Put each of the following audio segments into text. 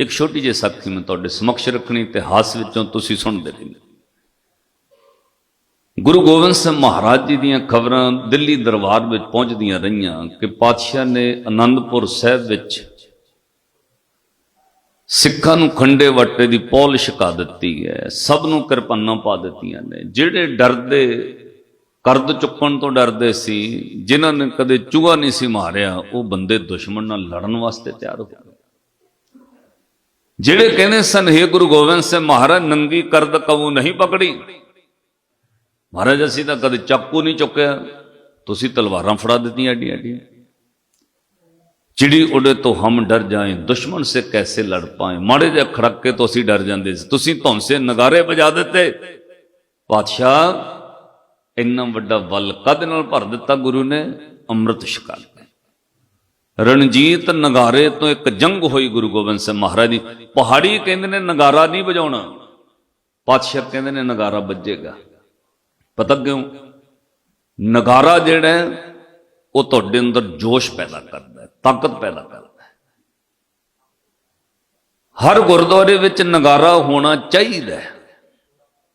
ਇੱਕ ਛੋਟੀ ਜਿਹੀ ਸਾਖੀ ਮੈਂ ਤੁਹਾਡੇ ਸਮਕਸ਼ ਰੱਖਣੀ ਇਤਿਹਾਸ ਵਿੱਚੋਂ ਤੁਸੀਂ ਸੁਣਦੇ ਰਹਿੰਦੇ। ਗੁਰੂ ਗੋਬਿੰਦ ਸਿੰਘ ਮਹਾਰਾਜ ਜੀ ਦੀਆਂ ਖਬਰਾਂ ਦਿੱਲੀ ਦਰਬਾਰ ਵਿੱਚ ਪਹੁੰਚਦੀਆਂ ਰਹੀਆਂ ਕਿ ਪਾਤਸ਼ਾਹ ਨੇ ਆਨੰਦਪੁਰ ਸਾਹਿਬ ਵਿੱਚ ਸਿੱਖਾਂ ਨੂੰ ਖੰਡੇ ਵੱਟੇ ਦੀ ਪੌਲ ਛਕਾ ਦਿੱਤੀ ਹੈ, ਸਭ ਨੂੰ ਕਿਰਪਾਨਾਂ ਪਾ ਦਿੱਤੀਆਂ ਨੇ। ਜਿਹੜੇ ਡਰਦੇ, ਕਰਦ ਚੁੱਕਣ ਤੋਂ ਡਰਦੇ ਸੀ, ਜਿਨ੍ਹਾਂ ਨੇ ਕਦੇ ਚੂਹਾ ਨਹੀਂ ਸੀ ਮਾਰਿਆ, ਉਹ ਬੰਦੇ ਦੁਸ਼ਮਣ ਨਾਲ ਲੜਨ ਵਾਸਤੇ ਤਿਆਰ ਹੋ ਗਏ। ਜਿਹੜੇ ਕਹਿੰਦੇ ਸਨ हे ਗੁਰੂ ਗੋਬਿੰਦ ਸਿੰਘ, ਮਹਾਰਾਜ ਨੰਗੀ ਕਰਦ ਕਬੂ ਨਹੀਂ ਪਕੜੀ। ਮਹਾਰਾਜ, ਅਸੀਂ ਤਾਂ ਕਦੇ ਚਾਕੂ ਨਹੀਂ ਚੁੱਕਿਆ। ਤੁਸੀਂ ਤਲਵਾਰਾਂ ਫੜਾ ਦਿੱਤੀਆਂ ਏਡੀਆਂ ਏਡੀਆਂ ਚਿੜੀ ਉਡੇ ਤੋਂ, ਹਮ ਡਰ ਜਾਏ, ਦੁਸ਼ਮਣ ਸੇ ਕੈਸੇ ਲੜ ਪਾਏ? ਮਾੜੇ ਜਿਹੇ ਖੜੱਕੇ ਤੋਂ ਅਸੀਂ ਡਰ ਜਾਂਦੇ ਸੀ। ਤੁਸੀਂ ਧੌਂਸੇ ਨਗਾਰੇ ਵਜਾ ਦਿੱਤੇ। ਪਾਤਸ਼ਾਹ, ਇੰਨਾ ਵੱਡਾ ਵੱਲ ਕਦ ਨਾਲ ਭਰ ਦਿੱਤਾ ਗੁਰੂ ਨੇ? ਅੰਮ੍ਰਿਤ ਛਕਾ ਰਣਜੀਤ ਨਗਾਰੇ ਤੋਂ ਇੱਕ ਜੰਗ ਹੋਈ ਗੁਰੂ ਗੋਬਿੰਦ ਸਿੰਘ ਮਹਾਰਾਜ ਦੀ। ਪਹਾੜੀ ਕਹਿੰਦੇ ਨੇ ਨਗਾਰਾ ਨਹੀਂ ਵਜਾਉਣਾ। ਪਾਤਸ਼ਾਹ ਕਹਿੰਦੇ ਨੇ ਨਗਾਰਾ ਵੱਜੇਗਾ। ਪਤਾ ਕਿਉਂ? ਨਗਾਰਾ ਜਿਹੜਾ ਉਹ ਤੁਹਾਡੇ ਅੰਦਰ ਜੋਸ਼ ਪੈਦਾ ਕਰਦਾ ਹੈ, ਤਾਕਤ ਪੈਦਾ ਕਰਦਾ ਹੈ। ਹਰ ਗੁਰਦੁਆਰੇ ਵਿੱਚ ਨਗਾਰਾ ਹੋਣਾ ਚਾਹੀਦਾ ਹੈ।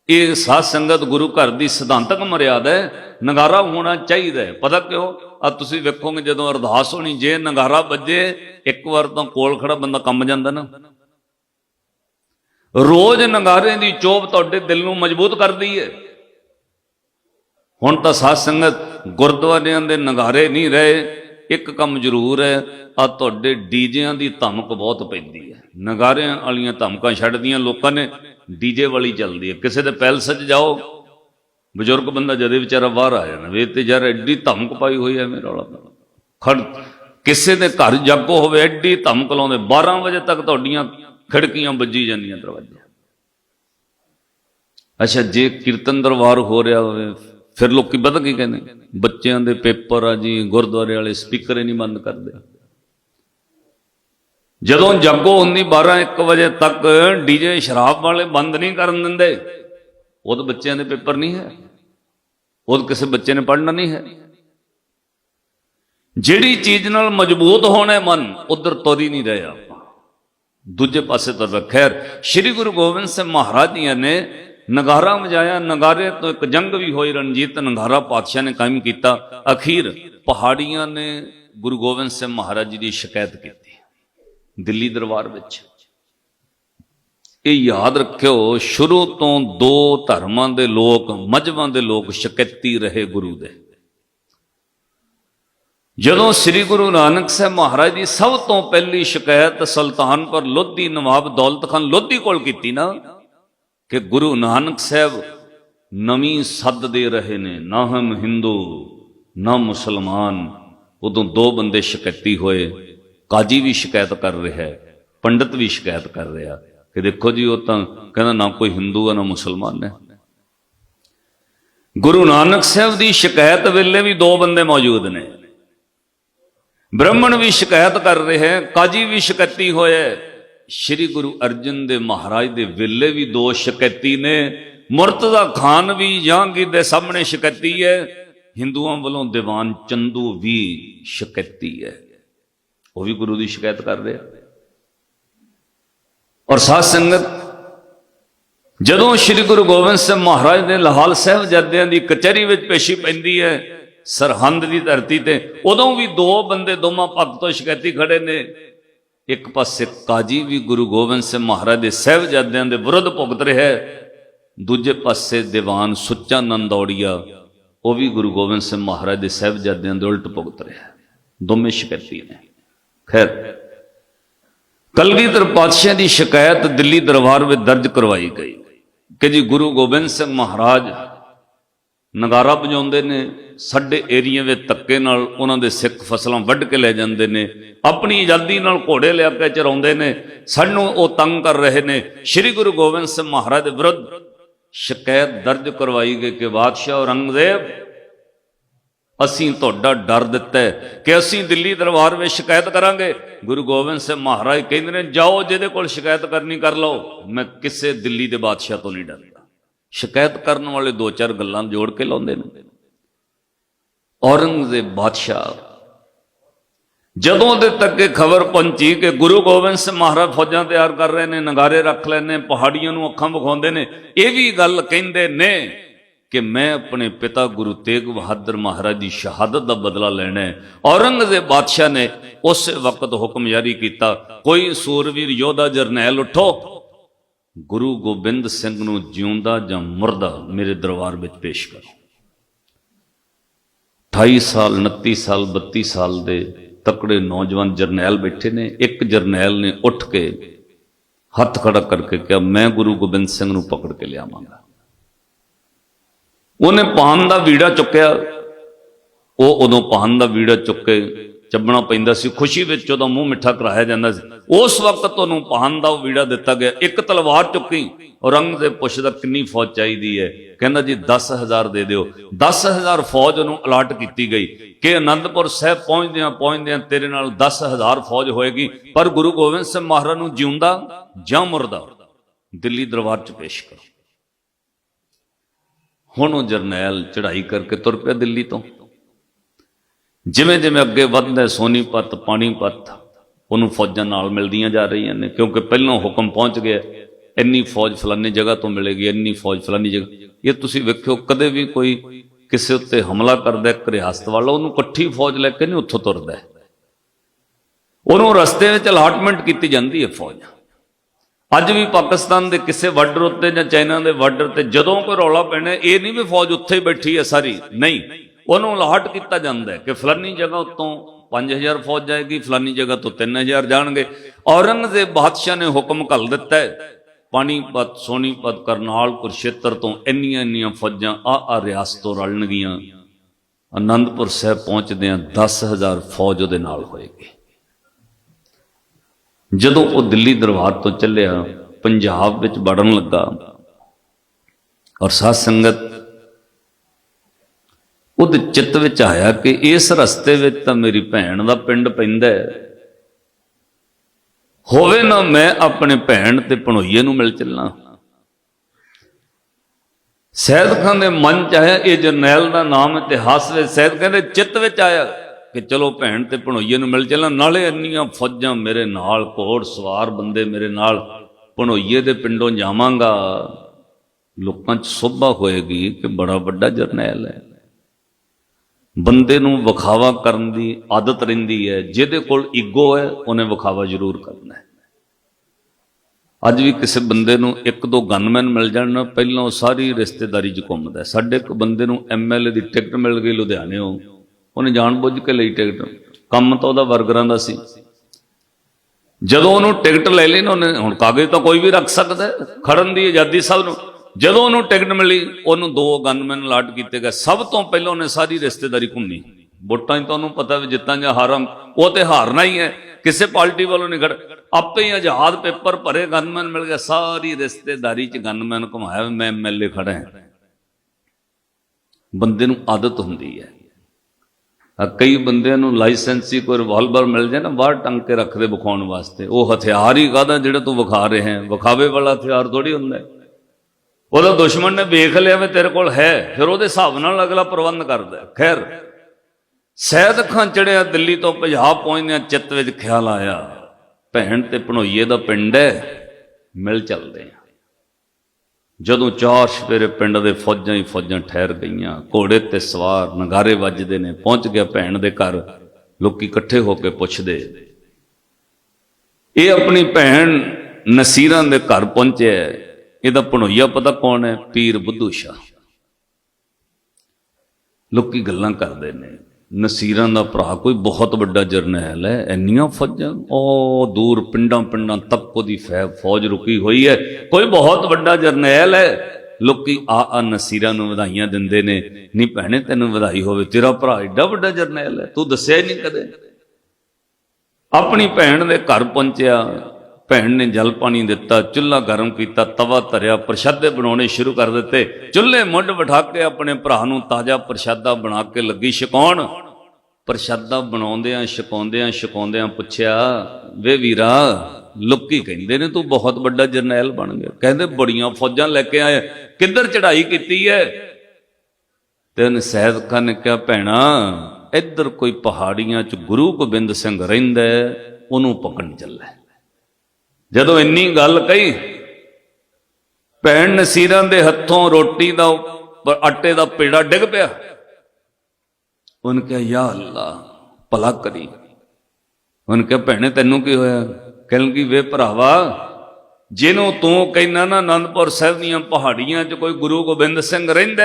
ਇਹ ਸਾਧ ਸੰਗਤ ਗੁਰੂ ਘਰ ਦੀ ਸਿਧਾਂਤਕ ਮਰਿਆਦਾ ਹੈ, ਨਗਾਰਾ ਹੋਣਾ ਚਾਹੀਦਾ ਹੈ। ਪਤਾ ਕਿਉਂ? ਆ ਤੁਸੀਂ ਵੇਖੋਗੇ ਜਦੋਂ ਅਰਦਾਸ ਹੋਣੀ, ਜੇ ਨਗਾਰਾ ਵੱਜੇ, ਇੱਕ ਵਾਰ ਤਾਂ ਕੋਲ ਖੜਾ ਬੰਦਾ ਕੰਬ ਜਾਂਦਾ ਨਾ। ਰੋਜ਼ ਨਗਾਰੇ ਦੀ ਚੋਬ ਤੁਹਾਡੇ ਦਿਲ ਨੂੰ ਮਜ਼ਬੂਤ ਕਰਦੀ ਹੈ ਹੁਣ ਤਾਂ ਸਾਧ ਸੰਗਤ ਗੁਰਦੁਆਰਿਆਂ ਦੇ ਨਗਾਰੇ ਨਹੀਂ ਰਹੇ, ਇੱਕ ਕੰਮ ਜ਼ਰੂਰ ਹੈ, ਆ ਤੁਹਾਡੇ ਡੀਜਿਆਂ ਦੀ ਧਮਕ ਬਹੁਤ ਪੈਂਦੀ ਹੈ। ਨਗਾਰਿਆਂ ਵਾਲੀਆਂ ਧਮਕਾਂ ਛੱਡਦੀਆਂ ਲੋਕਾਂ ਨੇ, ਡੀਜੇ ਵਾਲੀ ਚੱਲਦੀ ਹੈ। ਕਿਸੇ ਦੇ ਪੈਲਸ 'ਚ ਜਾਓ ਬਜ਼ੁਰਗ ਬੰਦਾ ਜਦੇ ਵਿਚਾਰਾ ਬਾਹਰ ਆ ਜਾਂਦਾ ਵੇ ਤੇ ਯਾਰ ਐਡੀ ਧਮਕ ਪਾਈ ਹੋਈ ਹੈ ਮੇਰਾ ਰੌਲਾ ਖੜ ਕਿਸੇ ਦੇ ਘਰ ਜਾਗੋ ਹੋਵੇ, ਐਡੀ ਧਮਕ ਲਾਉਂਦੇ 12 ਵਜੇ ਤੱਕ ਤੁਹਾਡੀਆਂ ਖਿੜਕੀਆਂ ਵੱਜੀ ਜਾਂਦੀਆਂ ਦਰਵਾਜ਼ੇ। ਅੱਛਾ, ਜੇ ਕੀਰਤਨ ਦਰਬਾਰ ਹੋ ਰਿਹਾ ਹੋਵੇ, ਫਿਰ ਲੋਕੀ ਪਤਾ ਕੀ ਕਹਿੰਦੇ? ਬੱਚਿਆਂ ਦੇ ਪੇਪਰ ਆ ਜੀ, ਗੁਰਦੁਆਰੇ ਵਾਲੇ ਸਪੀਕਰ ਹੀ ਨਹੀਂ ਬੰਦ ਕਰਦੇ। ਜਦੋਂ ਜਾਗੋ ਹੁੰਦੀ 12 1 ਵਜੇ ਤੱਕ ਡੀਜੇ ਸ਼ਰਾਬ ਵਾਲੇ ਬੰਦ ਨਹੀਂ ਕਰਨ ਦਿੰਦੇ, ਉਹ ਤਾਂ ਬੱਚਿਆਂ ਦੇ ਪੇਪਰ ਨਹੀਂ ਹੈ। ਉਹ ਕਿਸੇ ਬੱਚੇ ਨੇ ਪੜ੍ਹਨਾ ਨਹੀਂ ਹੈ। ਜਿਹੜੀ ਚੀਜ਼ ਨਾਲ ਮਜ਼ਬੂਤ ਹੋਣਾ ਹੈ ਮਨ, ਉਧਰ ਤੋਰੀ ਨਹੀਂ ਰਿਹਾ ਆਪਾਂ। ਦੂਜੇ ਪਾਸੇ ਤੁਰ ਖੈਰ, ਸ੍ਰੀ ਗੁਰੂ ਗੋਬਿੰਦ ਸਿੰਘ ਮਹਾਰਾਜ ਜੀ ਨੇ ਨਗਾਰਾ ਵਜਾਇਆ, ਨਗਾਰੇ ਤੋਂ ਇੱਕ ਜੰਗ ਵੀ ਹੋਈ, ਰਣਜੀਤ ਨਗਾਰਾ ਪਾਤਸ਼ਾਹ ਨੇ ਕਾਇਮ ਕੀਤਾ। ਅਖੀਰ ਪਹਾੜੀਆਂ ਨੇ ਗੁਰੂ ਗੋਬਿੰਦ ਸਿੰਘ ਮਹਾਰਾਜ ਜੀ ਦੀ ਸ਼ਿਕਾਇਤ ਕੀਤੀ, ਦਿੱਲੀ ਦਰਬਾਰ ਵਿੱਚ। ਇਹ ਯਾਦ ਰੱਖਿਓ, ਸ਼ੁਰੂ ਤੋਂ ਦੋ ਧਰਮਾਂ ਦੇ ਲੋਕ, ਮਜਬਾਂ ਦੇ ਲੋਕ ਸ਼ਿਕਾਇਤੀ ਰਹੇ ਗੁਰੂ ਦੇ। ਜਦੋਂ ਸ੍ਰੀ ਗੁਰੂ ਨਾਨਕ ਸਾਹਿਬ ਮਹਾਰਾਜ ਦੀ ਸਭ ਤੋਂ ਪਹਿਲੀ ਸ਼ਿਕਾਇਤ ਸੁਲਤਾਨਪੁਰ ਲੋਧੀ ਨਵਾਬ ਦੌਲਤ ਖਾਨ ਲੋਧੀ ਕੋਲ ਕੀਤੀ ਨਾ, ਕਿ ਗੁਰੂ ਨਾਨਕ ਸਾਹਿਬ ਨਵੀਂ ਸੱਦ ਦੇ ਰਹੇ ਨੇ, ਨਾ ਹਮ ਹਿੰਦੂ, ਨਾ ਮੁਸਲਮਾਨ, ਉਦੋਂ ਦੋ ਬੰਦੇ ਸ਼ਿਕਾਇਤੀ ਹੋਏ, ਕਾਜੀ ਵੀ ਸ਼ਿਕਾਇਤ ਕਰ ਰਿਹਾ ਹੈ ਪੰਡਤ ਵੀ ਸ਼ਿਕਾਇਤ ਕਰ ਰਿਹਾ। ਕਿ ਦੇਖੋ ਜੀ, ਉਹ ਤਾਂ ਕਹਿੰਦਾ ਨਾ ਕੋਈ ਹਿੰਦੂ ਆ ਨਾ ਮੁਸਲਮਾਨ ਹੈ। ਗੁਰੂ ਨਾਨਕ ਸਾਹਿਬ ਦੀ ਸ਼ਿਕਾਇਤ ਵੇਲੇ ਵੀ ਦੋ ਬੰਦੇ ਮੌਜੂਦ ਨੇ। ਬ੍ਰਾਹਮਣ ਵੀ ਸ਼ਿਕਾਇਤ ਕਰ ਰਹੇ ਹੈ, ਕਾਜੀ ਵੀ ਸ਼ਿਕਾਇਤੀ ਹੋਇਆ ਸ਼੍ਰੀ ਗੁਰੂ ਅਰਜਨ ਦੇ ਮਹਾਰਾਜ ਦੇ ਵੇਲੇ ਵੀ ਦੋ ਸ਼ਿਕਾਇਤੀ ਨੇ। ਮੁਰਤਜ਼ਾ ਖਾਨ ਵੀ ਜਹਾਂਗੀਰ ਦੇ ਸਾਹਮਣੇ ਸ਼ਿਕਾਇਤੀ ਹੈ। ਹਿੰਦੂਆਂ ਵੱਲੋਂ ਦੀਵਾਨ ਚੰਦੂ ਵੀ ਸ਼ਿਕਾਇਤੀ ਹੈ। ਉਹ ਵੀ ਗੁਰੂ ਦੀ ਸ਼ਿਕਾਇਤ ਕਰ ਰਿਹਾ। ਔਰ ਸਾਧ ਸੰਗਤ, ਜਦੋਂ ਸ੍ਰੀ ਗੁਰੂ ਗੋਬਿੰਦ ਸਿੰਘ ਮਹਾਰਾਜ ਦੇ ਲਾਹੌਲ ਸਾਹਿਬਜ਼ਾਦਿਆਂ ਦੀ ਕਚਹਿਰੀ ਵਿੱਚ ਪੇਸ਼ੀ ਪੈਂਦੀ ਹੈ, ਸਰਹੰਦ ਦੀ ਧਰਤੀ ਤੇ, ਉਦੋਂ ਵੀ ਦੋ ਬੰਦੇ, ਦੋਵਾਂ ਪੱਖ ਤੋਂ ਸ਼ਿਕਾਇਤੀ ਖੜੇ ਨੇ। ਇੱਕ ਪਾਸੇ ਕਾਜੀ ਵੀ ਗੁਰੂ ਗੋਬਿੰਦ ਸਿੰਘ ਮਹਾਰਾਜ ਦੇ ਸਾਹਿਬਜ਼ਾਦਿਆਂ ਦੇ ਵਿਰੁੱਧ ਭੁਗਤ ਰਿਹਾ ਦੂਜੇ ਪਾਸੇ ਦੀਵਾਨ ਸੁੱਚਾ ਨੰਦੌੜੀਆ ਉਹ ਵੀ ਗੁਰੂ ਗੋਬਿੰਦ ਸਿੰਘ ਮਹਾਰਾਜ ਦੇ ਸਾਹਿਬਜ਼ਾਦਿਆਂ ਦੇ ਉਲਟ ਭੁਗਤ ਰਿਹਾ ਦੋਵੇਂ ਸ਼ਿਕਾਇਤੀ ਨੇ। ਖੈਰ ਕਲਗੀਧਰ ਪਾਤਸ਼ਾਹ ਦੀ ਸ਼ਿਕਾਇਤ ਦਿੱਲੀ ਦਰਬਾਰ ਵਿੱਚ ਦਰਜ ਕਰਵਾਈ ਗਈ ਕਿ ਜੀ ਗੁਰੂ ਗੋਬਿੰਦ ਸਿੰਘ ਮਹਾਰਾਜ ਨਗਾਰਾ ਵਜਾਉਂਦੇ ਨੇ, ਸਾਡੇ ਏਰੀਏ ਵਿੱਚ ਧੱਕੇ ਨਾਲ ਉਹਨਾਂ ਦੇ ਸਿੱਖ ਫਸਲਾਂ ਵੱਢ ਕੇ ਲੈ ਜਾਂਦੇ ਨੇ, ਆਪਣੀ ਆਜ਼ਾਦੀ ਨਾਲ ਘੋੜੇ ਲਿਆ ਕੇ ਚਰਾਉਂਦੇ ਨੇ, ਸਾਨੂੰ ਉਹ ਤੰਗ ਕਰ ਰਹੇ ਨੇ। ਸ੍ਰੀ ਗੁਰੂ ਗੋਬਿੰਦ ਸਿੰਘ ਮਹਾਰਾਜ ਦੇ ਵਿਰੁੱਧ ਸ਼ਿਕਾਇਤ ਦਰਜ ਕਰਵਾਈ ਗਈ ਕਿ ਬਾਦਸ਼ਾਹ ਔਰੰਗਜ਼ੇਬ ਅਸੀਂ ਤੁਹਾਡਾ ਡਰ ਦਿੱਤਾ ਕਿ ਅਸੀਂ ਦਿੱਲੀ ਦਰਬਾਰ ਵਿੱਚ ਸ਼ਿਕਾਇਤ ਕਰਾਂਗੇ। ਗੁਰੂ ਗੋਬਿੰਦ ਸਿੰਘ ਮਹਾਰਾਜ ਕਹਿੰਦੇ ਨੇ, ਜਾਓ, ਜਿਹਦੇ ਕੋਲ ਸ਼ਿਕਾਇਤ ਕਰਨੀ ਕਰ ਲਓ। ਮੈਂ ਕਿਸੇ ਦਿੱਲੀ ਦੇ ਬਾਦਸ਼ਾਹ ਤੋਂ ਨਹੀਂ ਡਰਦਾ। ਸ਼ਿਕਾਇਤ ਕਰਨ ਵਾਲੇ ਦੋ ਚਾਰ ਗੱਲਾਂ ਜੋੜ ਕੇ ਲਾਉਂਦੇ ਨੇ। ਔਰੰਗਜ਼ੇਬ ਬਾਦਸ਼ਾਹ, ਜਦੋਂ ਦੇ ਤੱਕ ਇਹ ਖਬਰ ਪਹੁੰਚੀ ਕਿ ਗੁਰੂ ਗੋਬਿੰਦ ਸਿੰਘ ਮਹਾਰਾਜ ਫੌਜਾਂ ਤਿਆਰ ਕਰ ਰਹੇ ਨੇ, ਨਗਾਰੇ ਰੱਖ ਲੈਣੇ ਪਹਾੜੀਆਂ ਨੂੰ ਅੱਖਾਂ ਵਿਖਾਉਂਦੇ ਨੇ, ਇਹ ਵੀ ਗੱਲ ਕਹਿੰਦੇ ਨੇ ਕਿ ਮੈਂ ਆਪਣੇ ਪਿਤਾ ਗੁਰੂ ਤੇਗ ਬਹਾਦਰ ਮਹਾਰਾਜ ਦੀ ਸ਼ਹਾਦਤ ਦਾ ਬਦਲਾ ਲੈਣਾ ਹੈ। ਔਰੰਗਜ਼ੇਬ ਬਾਦਸ਼ਾਹ ਨੇ ਉਸੇ ਵਕਤ ਹੁਕਮ ਜਾਰੀ ਕੀਤਾ, ਕੋਈ ਸੂਰਵੀਰ ਯੋਧਾ ਜਰਨੈਲ ਉਠੋ। ਗੁਰੂ ਗੋਬਿੰਦ ਸਿੰਘ ਨੂੰ ਜਿਉਂਦਾ ਜਾਂ ਮੁਰਦਾ ਮੇਰੇ ਦਰਬਾਰ ਵਿੱਚ ਪੇਸ਼ ਕਰੋ। 28 ਸਾਲ 29 ਸਾਲ 32 ਸਾਲ ਦੇ ਤਕੜੇ ਨੌਜਵਾਨ ਜਰਨੈਲ ਬੈਠੇ ਨੇ। ਇੱਕ ਜਰਨੈਲ ਨੇ ਉੱਠ ਕੇ ਹੱਥ ਖੜਾ ਕਰਕੇ ਕਿਹਾ, ਮੈਂ ਗੁਰੂ ਗੋਬਿੰਦ ਸਿੰਘ ਨੂੰ ਪਕੜ ਕੇ ਲਿਆਵਾਂਗਾ। ਉਹਨੇ ਪਾਨ ਦਾ ਵੀੜਾ ਚੁੱਕਿਆ। ਉਹ ਉਦੋਂ ਪਾਨ ਦਾ ਵੀੜਾ ਚੁੱਕ ਕੇ ਚੱਬਣਾ ਪੈਂਦਾ ਸੀ। ਖੁਸ਼ੀ ਵਿੱਚ ਉਹਦਾ ਮੂੰਹ ਮਿੱਠਾ ਕਰਾਇਆ ਜਾਂਦਾ ਸੀ। ਉਸ ਵਕਤ ਉਹਨੂੰ ਪਾਨ ਦਾ ਉਹ ਵੀੜਾ ਦਿੱਤਾ ਗਿਆ। ਇੱਕ ਤਲਵਾਰ ਚੁੱਕੀ। ਔਰੰਗਜ਼ੇਬ ਪੁੱਛਦਾ, ਕਿੰਨੀ ਫੌਜ ਚਾਹੀਦੀ ਹੈ? ਕਹਿੰਦਾ, ਜੀ 10000 ਦੇ ਦਿਓ। 10000 ਫੌਜ ਉਹਨੂੰ ਅਲਾਟ ਕੀਤੀ ਗਈ ਕਿ ਆਨੰਦਪੁਰ ਸਾਹਿਬ ਪਹੁੰਚਦਿਆਂ ਪਹੁੰਚਦਿਆਂ ਤੇਰੇ ਨਾਲ 10000 ਫੌਜ ਹੋਏਗੀ। ਪਰ ਗੁਰੂ ਗੋਬਿੰਦ ਸਿੰਘ ਮਹਾਰਾਜ ਨੂੰ ਜਿਉਂਦਾ ਜਾਂ ਮੁਰਦਾ? ਦਿੱਲੀ ਦਰਬਾਰ 'ਚ ਪੇਸ਼ ਕਰੋ। ਹੁਣ ਉਹ ਜਰਨੈਲ ਚੜ੍ਹਾਈ ਕਰਕੇ ਤੁਰ ਪਿਆ ਦਿੱਲੀ ਤੋਂ। ਜਿਵੇਂ ਜਿਵੇਂ ਅੱਗੇ ਵੱਧਦਾ ਸੋਨੀਪਤ ਪਾਣੀਪਤ ਉਹਨੂੰ ਫੌਜਾਂ ਨਾਲ ਮਿਲਦੀਆਂ ਜਾ ਰਹੀਆਂ ਨੇ, ਕਿਉਂਕਿ ਪਹਿਲਾਂ ਹੁਕਮ ਪਹੁੰਚ ਗਿਆ, ਇੰਨੀ ਫੌਜ ਫਲਾਨੀ ਜਗ੍ਹਾ ਤੋਂ ਮਿਲੇਗੀ, ਇੰਨੀ ਫੌਜ ਫਲਾਨੀ ਜਗ੍ਹਾ। ਇਹ ਤੁਸੀਂ ਵੇਖਿਓ, ਕਦੇ ਵੀ ਕੋਈ ਕਿਸੇ ਉੱਤੇ ਹਮਲਾ ਕਰਦਾ ਇੱਕ ਰਿਆਸਤ ਵਾਲਾ, ਉਹਨੂੰ ਇਕੱਠੀ ਫੌਜ ਲੈ ਕੇ ਨਹੀਂ ਉੱਥੋਂ ਤੁਰਦਾ ਉਹਨੂੰ ਰਸਤੇ ਵਿੱਚ ਅਲਾਟਮੈਂਟ ਕੀਤੀ ਜਾਂਦੀ ਹੈ ਫੌਜ। ਅੱਜ ਵੀ ਪਾਕਿਸਤਾਨ ਦੇ ਕਿਸੇ ਬਾਰਡਰ ਉੱਤੇ ਜਾਂ ਚਾਈਨਾ ਦੇ ਬਾਰਡਰ ਤੇ ਜਦੋਂ ਕੋਈ ਰੌਲਾ ਪੈਣਾ, ਇਹ ਨਹੀਂ ਵੀ ਫੌਜ ਉੱਥੇ ਬੈਠੀ ਹੈ ਸਾਰੀ। ਨਹੀਂ। ਉਹਨੂੰ ਅਲਾਟ ਕੀਤਾ ਜਾਂਦਾ ਹੈ ਕਿ ਫਲਾਨੀ ਜਗ੍ਹਾ ਉੱਤੋਂ 5000 ਫੌਜ ਜਾਏਗੀ, ਫਲਾਨੀ ਜਗ੍ਹਾ ਤੋਂ 3000 ਜਾਣਗੇ। ਔਰੰਗਜ਼ੇਬ ਬਾਦਸ਼ਾਹ ਨੇ ਹੁਕਮ ਘੱਲ ਦਿੱਤਾ ਹੈ। ਪਾਣੀਪਤ, ਸੋਨੀਪਤ, ਕਰਨਾਲ, ਕੁਰਸ਼ੇਤਰ ਤੋਂ ਇੰਨੀਆਂ ਇੰਨੀਆਂ ਫੌਜਾਂ ਆ ਆ ਰਿਆਸਤ ਤੋਂ ਰਲਣਗੀਆਂ। ਆਨੰਦਪੁਰ ਸਾਹਿਬ ਪਹੁੰਚਦਿਆਂ 10000 ਫੌਜ ਉਹਦੇ ਨਾਲ ਹੋਏਗੀ। ਜਦੋਂ ਉਹ ਦਿੱਲੀ ਦਰਬਾਰ ਤੋਂ ਚੱਲਿਆ, ਪੰਜਾਬ ਵਿੱਚ ਵੜਨ ਲੱਗਾ ਔਰ ਸਾਧ ਸੰਗਤ ਉਹਦੇ ਚਿੱਤ ਵਿੱਚ ਆਇਆ ਕਿ ਇਸ ਰਸਤੇ ਵਿੱਚ ਤਾਂ ਮੇਰੀ ਭੈਣ ਦਾ ਪਿੰਡ ਪੈਂਦਾ ਹੈ। ਹੋਵੇ ਨਾ ਮੈਂ ਆਪਣੇ ਭੈਣ ਤੇ ਭਣੋਈਏ ਨੂੰ ਮਿਲ ਚੱਲਾਂ। ਸੈਦ ਖਾਨ ਦੇ ਮਨ ਚ ਆਇਆ, ਇਹ ਜਰਨੈਲ ਦਾ ਨਾਮ ਇਤਿਹਾਸ ਵਿੱਚ ਸੈਦ ਕਹਿੰਦੇ ਚਿੱਤ ਵਿੱਚ ਆਇਆ। ਕਿ ਚਲੋ ਭੈਣ ਤੇ ਭਣੋਈਏ ਨੂੰ ਮਿਲ ਚੱਲਾਂ, ਨਾਲੇ ਇੰਨੀਆਂ ਫੌਜਾਂ ਮੇਰੇ ਨਾਲ ਕੋੜ ਸਵਾਰ ਬੰਦੇ ਮੇਰੇ ਨਾਲ, ਭਣੋਈਏ ਦੇ ਪਿੰਡੋਂ ਜਾਵਾਂਗਾ। ਲੋਕਾਂ 'ਚ ਸੋਭਾ ਹੋਏਗੀ ਕਿ ਬੜਾ ਵੱਡਾ ਜਰਨੈਲ ਹੈ। ਬੰਦੇ ਨੂੰ ਵਿਖਾਵਾ ਕਰਨ ਦੀ ਆਦਤ ਰਹਿੰਦੀ ਹੈ, ਜਿਹਦੇ ਕੋਲ ਈਗੋ ਹੈ, ਉਹਨੇ ਵਿਖਾਵਾ ਜ਼ਰੂਰ ਕਰਨਾ ਹੈ। ਅੱਜ ਵੀ ਕਿਸੇ ਬੰਦੇ ਨੂੰ ਇੱਕ ਦੋ ਗਨਮੈਨ ਮਿਲ ਜਾਣ ਨਾ, ਪਹਿਲਾਂ ਉਹ ਸਾਰੀ ਰਿਸ਼ਤੇਦਾਰੀ 'ਚ ਘੁੰਮਦਾ ਸਾਡੇ ਇੱਕ ਬੰਦੇ ਨੂੰ ਐਮਐਲਏ ਦੀ ਟਿਕਟ ਮਿਲ ਗਈ ਲੁਧਿਆਣੇੋਂ। ਉਹਨੇ ਜਾਣਬੁੱਝ ਕੇ ਲਈ ਟਿਕਟ। ਕੰਮ ਤਾਂ ਉਹਦਾ ਵਰਗਰਾਂ ਦਾ ਸੀ। ਜਦੋਂ ਉਹਨੂੰ ਟਿਕਟ ਲੈ ਲਈ ਨਾ ਉਹਨੇ, ਹੁਣ ਕਾਗਜ਼ ਤਾਂ ਕੋਈ ਵੀ ਰੱਖ ਸਕਦਾ ਖੜਨ ਦੀ ਆਜ਼ਾਦੀ ਸਭ ਨੂੰ। ਜਦੋਂ ਉਹਨੂੰ ਟਿਕਟ ਮਿਲੀ, ਉਹਨੂੰ ਦੋ ਗਨਮੈਨ ਅਲਾਟ ਕੀਤੇ ਗਏ। ਸਭ ਤੋਂ ਪਹਿਲਾਂ ਉਹਨੇ ਸਾਰੀ ਰਿਸ਼ਤੇਦਾਰੀ ਘੁੰਮੀ। ਵੋਟਾਂ 'ਚ ਤਾਂ ਉਹਨੂੰ ਪਤਾ ਵੀ ਜਿੱਤਾਂ ਜਾਂ ਹਾਰਾਂ, ਉਹ ਤੇ ਹਾਰਨਾ ਹੀ ਹੈ। ਕਿਸੇ ਪਾਰਟੀ ਵੱਲੋਂ ਨਹੀਂ ਖੜ, ਆਪੇ ਹੀ ਆਜ਼ਾਦ ਪੇਪਰ ਭਰੇ ਗਨਮੈਨ ਮਿਲ ਗਿਆ ਸਾਰੀ ਰਿਸ਼ਤੇਦਾਰੀ 'ਚ ਗਨਮੈਨ ਘੁਮਾਇਆ ਵੀ ਮੈਂ ਐਮਐਲਏ ਖੜਾ ਹਾਂ। ਬੰਦੇ ਨੂੰ ਆਦਤ ਹੁੰਦੀ ਹੈ। ਕਈ ਬੰਦਿਆਂ ਨੂੰ ਲਾਇਸੈਂਸੀ ਕੋਈ ਰਿਵਾਲਵਰ ਮਿਲ ਜਾਏ ਨਾ, ਬਾਹਰ ਟੰਗ ਕੇ ਰੱਖਦੇ ਵਿਖਾਉਣ ਵਾਸਤੇ। ਉਹ ਹਥਿਆਰ ਹੀ ਕਾਹਦਾ ਜਿਹੜਾ ਤੂੰ ਵਿਖਾ ਰਿਹਾ ਹੈ? ਵਿਖਾਵੇ ਵਾਲਾ ਹਥਿਆਰ ਥੋੜੀ ਹੁੰਦਾ। ਉਹਦਾ ਦੁਸ਼ਮਣ ਨੇ ਵੇਖ ਲਿਆ ਵੀ ਤੇਰੇ ਕੋਲ ਹੈ, ਫਿਰ ਉਹਦੇ ਹਿਸਾਬ ਨਾਲ ਅਗਲਾ ਪ੍ਰਬੰਧ ਕਰਦਾ। ਖੈਰ, ਸੈਦ ਖਾਂ ਚੜਿਆ ਦਿੱਲੀ ਤੋਂ ਪੰਜਾਬ ਪਹੁੰਚਦਿਆਂ ਚਿੱਤ ਵਿੱਚ ਖਿਆਲ ਆਇਆ, ਭੈਣ ਤੇ ਭਣੋਈਏ ਦਾ ਪਿੰਡ ਹੈ, ਮਿਲ ਚੱਲਦੇ ਆ ਜਦੋਂ ਚਾਰ ਸਵੇਰੇ ਪਿੰਡ ਦੇ ਫੌਜਾਂ ਹੀ ਫੌਜਾਂ ਠਹਿਰ ਗਈਆਂ, ਘੋੜੇ ਤੇ ਸਵਾਰ ਨਗਾਰੇ ਵੱਜਦੇ ਨੇ, ਪਹੁੰਚ ਗਿਆ ਭੈਣ ਦੇ ਘਰ, ਲੋਕੀ ਇਕੱਠੇ ਹੋ ਕੇ ਪੁੱਛਦੇ। ਇਹ ਆਪਣੀ ਭੈਣ ਨਸੀਰਾਂ ਦੇ ਘਰ ਪਹੁੰਚਿਆ ਇਹਦਾ ਭਣੋਈਆ ਪਤਾ ਕੌਣ ਹੈ? ਪੀਰ ਬੁੱਧੂ ਸ਼ਾਹ। ਲੋਕੀ ਗੱਲਾਂ ਕਰਦੇ ਨੇ। ਨਸੀਰਾਂ ਦਾ ਭਰਾ, ਕੋਈ ਬਹੁਤ ਵੱਡਾ ਜਰਨੈਲ ਹੈ, ਇੰਨੀਆਂ ਫੌਜਾਂ, ਉਹ ਦੂਰ ਪਿੰਡਾਂ ਪਿੰਡਾਂ ਤੱਕ ਉਹਦੀ ਫੈ- ਫੌਜ ਰੁਕੀ ਹੋਈ ਹੈ। ਕੋਈ ਬਹੁਤ ਵੱਡਾ ਜਰਨੈਲ ਹੈ। ਲੋਕੀ ਆ ਆ ਨਸੀਰਾਂ ਨੂੰ ਵਧਾਈਆਂ ਦਿੰਦੇ ਨੇ। ਨਹੀਂ ਭੈਣੇ, ਤੈਨੂੰ ਵਧਾਈ ਹੋਵੇ, ਤੇਰਾ ਭਰਾ ਏਡਾ ਵੱਡਾ ਜਰਨੈਲ ਹੈ। ਤੂੰ ਦੱਸਿਆ ਹੀ ਨਹੀਂ ਕਦੇ। ਆਪਣੀ ਭੈਣ ਦੇ ਘਰ ਪਹੁੰਚਿਆ। ਭੈਣ ਨੇ ਜਲ ਪਾਣੀ ਦਿੱਤਾ, ਚੁੱਲ੍ਹਾ ਗਰਮ ਕੀਤਾ, ਤਵਾ ਧਰਿਆ, ਪ੍ਰਸ਼ਾਦੇ ਬਣਾਉਣੇ ਸ਼ੁਰੂ ਕਰ ਦਿੱਤੇ। ਚੁੱਲ੍ਹੇ ਮੁੱਢ ਬਿਠਾ ਕੇ ਆਪਣੇ ਭਰਾ ਨੂੰ ਤਾਜ਼ਾ ਪ੍ਰਸ਼ਾਦਾ ਬਣਾ ਕੇ ਲੱਗੀ ਛਕਾਉਣ। ਪ੍ਰਸ਼ਾਦਾ ਬਣਾਉਂਦਿਆਂ, ਛਕਾਉਂਦਿਆਂ ਛਕਾਉਂਦਿਆਂ ਪੁੱਛਿਆ, ਵੇ ਵੀਰਾ, ਲੋਕੀ ਕਹਿੰਦੇ ਨੇ ਤੂੰ ਬਹੁਤ ਵੱਡਾ ਜਰਨੈਲ ਬਣ ਗਿਆ। ਕਹਿੰਦੇ ਬੜੀਆਂ ਫੌਜਾਂ ਲੈ ਕੇ ਆਏ ਕਿੱਧਰ ਚੜ੍ਹਾਈ ਕੀਤੀ ਹੈ ਤੇ ਉਹਨੇ ਸੈਦ ਖਾਨ ਨੇ ਕਿਹਾ, ਭੈਣਾ, ਇੱਧਰ ਕੋਈ ਪਹਾੜੀਆਂ 'ਚ ਗੁਰੂ ਗੋਬਿੰਦ ਸਿੰਘ ਰਹਿੰਦਾ ਉਹਨੂੰ ਪਕੜਨ ਚੱਲੇ ਜਦੋਂ ਇੰਨੀ ਗੱਲ ਕਹੀ, ਭੈਣ ਨਸੀਰਾਂ ਦੇ ਹੱਥੋਂ ਰੋਟੀ ਦਾ ਆਟੇ ਦਾ ਪੇੜਾ ਡਿੱਗ ਪਿਆ। ਉਹਨ ਕਿਹਾ, ਯਾ ਅੱਲਾ, ਭਲਾ ਕਰੀ। ਉਹਨ ਕਿਹਾ, ਭੈਣੇ, ਤੈਨੂੰ ਕੀ ਹੋਇਆ? ਕਹਿਣ ਕੀ ਵੇ ਭਰਾਵਾ, ਜਿਹਨੂੰ ਤੂੰ ਕਹਿੰਦਾ ਨਾ ਆਨੰਦਪੁਰ ਸਾਹਿਬ ਦੀਆਂ ਪਹਾੜੀਆਂ 'ਚ ਕੋਈ ਗੁਰੂ ਗੋਬਿੰਦ ਸਿੰਘ ਰਹਿੰਦਾ,